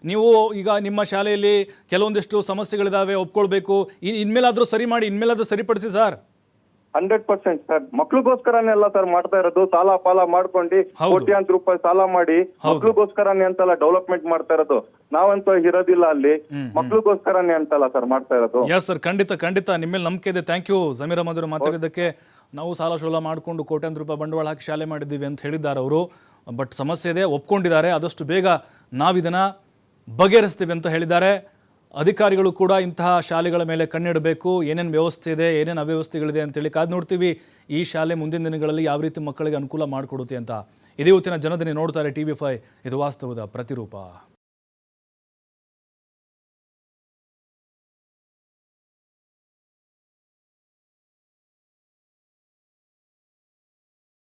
ನೀವು ಈಗ ನಿಮ್ಮ ಶಾಲೆಯಲ್ಲಿ ಕೆಲವೊಂದಿಷ್ಟು ಸಮಸ್ಯೆಗಳಿದಾವೆ ಒಪ್ಕೊಳ್ಬೇಕು. ಇನ್- ಇನ್ಮೇಲಾದ್ರೂ ಸರಿ ಮಾಡಿ ಇನ್ಮೇಲಾದ್ರೂ ಸರಿಪಡಿಸಿ ಸರ್. Hundred percent sir. ಮಕ್ಳಿಗೋಸ್ಕರನೇ ಅಲ್ಲ ಸರ್ ಮಾಡ್ತಾ ಇರೋದು. ಸಾಲ ಪಾಲ ಮಾಡ್ಕೊಂಡು ಕೋಟ್ಯಾಂತ ಕೋಟ್ಯಾಂತರ ರೂಪಾಯಿ ಸಾಲ ಮಾಡಿ ಮಕ್ಳಿಗೋಸ್ಕರನೇ ಅಂತಲ್ಲ ಡೆವಲಪ್ಮೆಂಟ್ ಮಾಡ್ತಾ ಇರೋದು. ನಾವಂತೂ ಇರೋದಿಲ್ಲ ಅಲ್ಲಿ. ಮಕ್ಳಿಗೋಸ್ಕರನೇ ಅಂತಲ್ಲ ಸರ್ ಮಾಡ್ತಾ ಇರೋದು. ಎಸ್ ಸರ್ ಖಂಡಿತ ಖಂಡಿತ. ನಿಮ್ಮ ಮೇಲೆ ನಂಬಿಕೆ ಇದೆ. ಥ್ಯಾಂಕ್ ಯು ಜಮೀರ್ ಮಧುರ ಮಾತಾಡಿದ್ದಕ್ಕೆ ನಾವು ಸಾಲ ಶೋಲ ಮಾಡಿಕೊಂಡು ಕೋಟ್ಯಾಂತರ ರೂಪಾಯಿ ಬಂಡವಾಳ ಹಾಕಿ ಶಾಲೆ ಮಾಡಿದ್ದೀವಿ ಅಂತ ಹೇಳಿದ್ದಾರೆ ಅವರು. ಬಟ್ ಸಮಸ್ಯೆ ಇದೆ. ಒಪ್ಕೊಂಡಿದ್ದಾರೆ. ಆದಷ್ಟು ಬೇಗ ನಾವಿದನ್ನು ಬಗೆಹರಿಸ್ತೀವಿ ಅಂತ ಹೇಳಿದ್ದಾರೆ. ಅಧಿಕಾರಿಗಳು ಕೂಡ ಇಂತಹ ಶಾಲೆಗಳ ಮೇಲೆ ಕಣ್ಣಿಡಬೇಕು. ಏನೇನು ವ್ಯವಸ್ಥೆ ಇದೆ, ಏನೇನು ಅವ್ಯವಸ್ಥೆಗಳಿದೆ ಅಂತೇಳಿ ಕಾದು ನೋಡ್ತೀವಿ. ಈ ಶಾಲೆ ಮುಂದಿನ ದಿನಗಳಲ್ಲಿ ಯಾವ ರೀತಿ ಮಕ್ಕಳಿಗೆ ಅನುಕೂಲ ಮಾಡಿಕೊಡುತ್ತೆ ಅಂತ. ಇದೇ ಹೊತ್ತಿನ ಜನದಿನ ನೋಡ್ತಾರೆ ಟಿ ವಿ ಇದು ವಾಸ್ತವದ ಪ್ರತಿರೂಪ.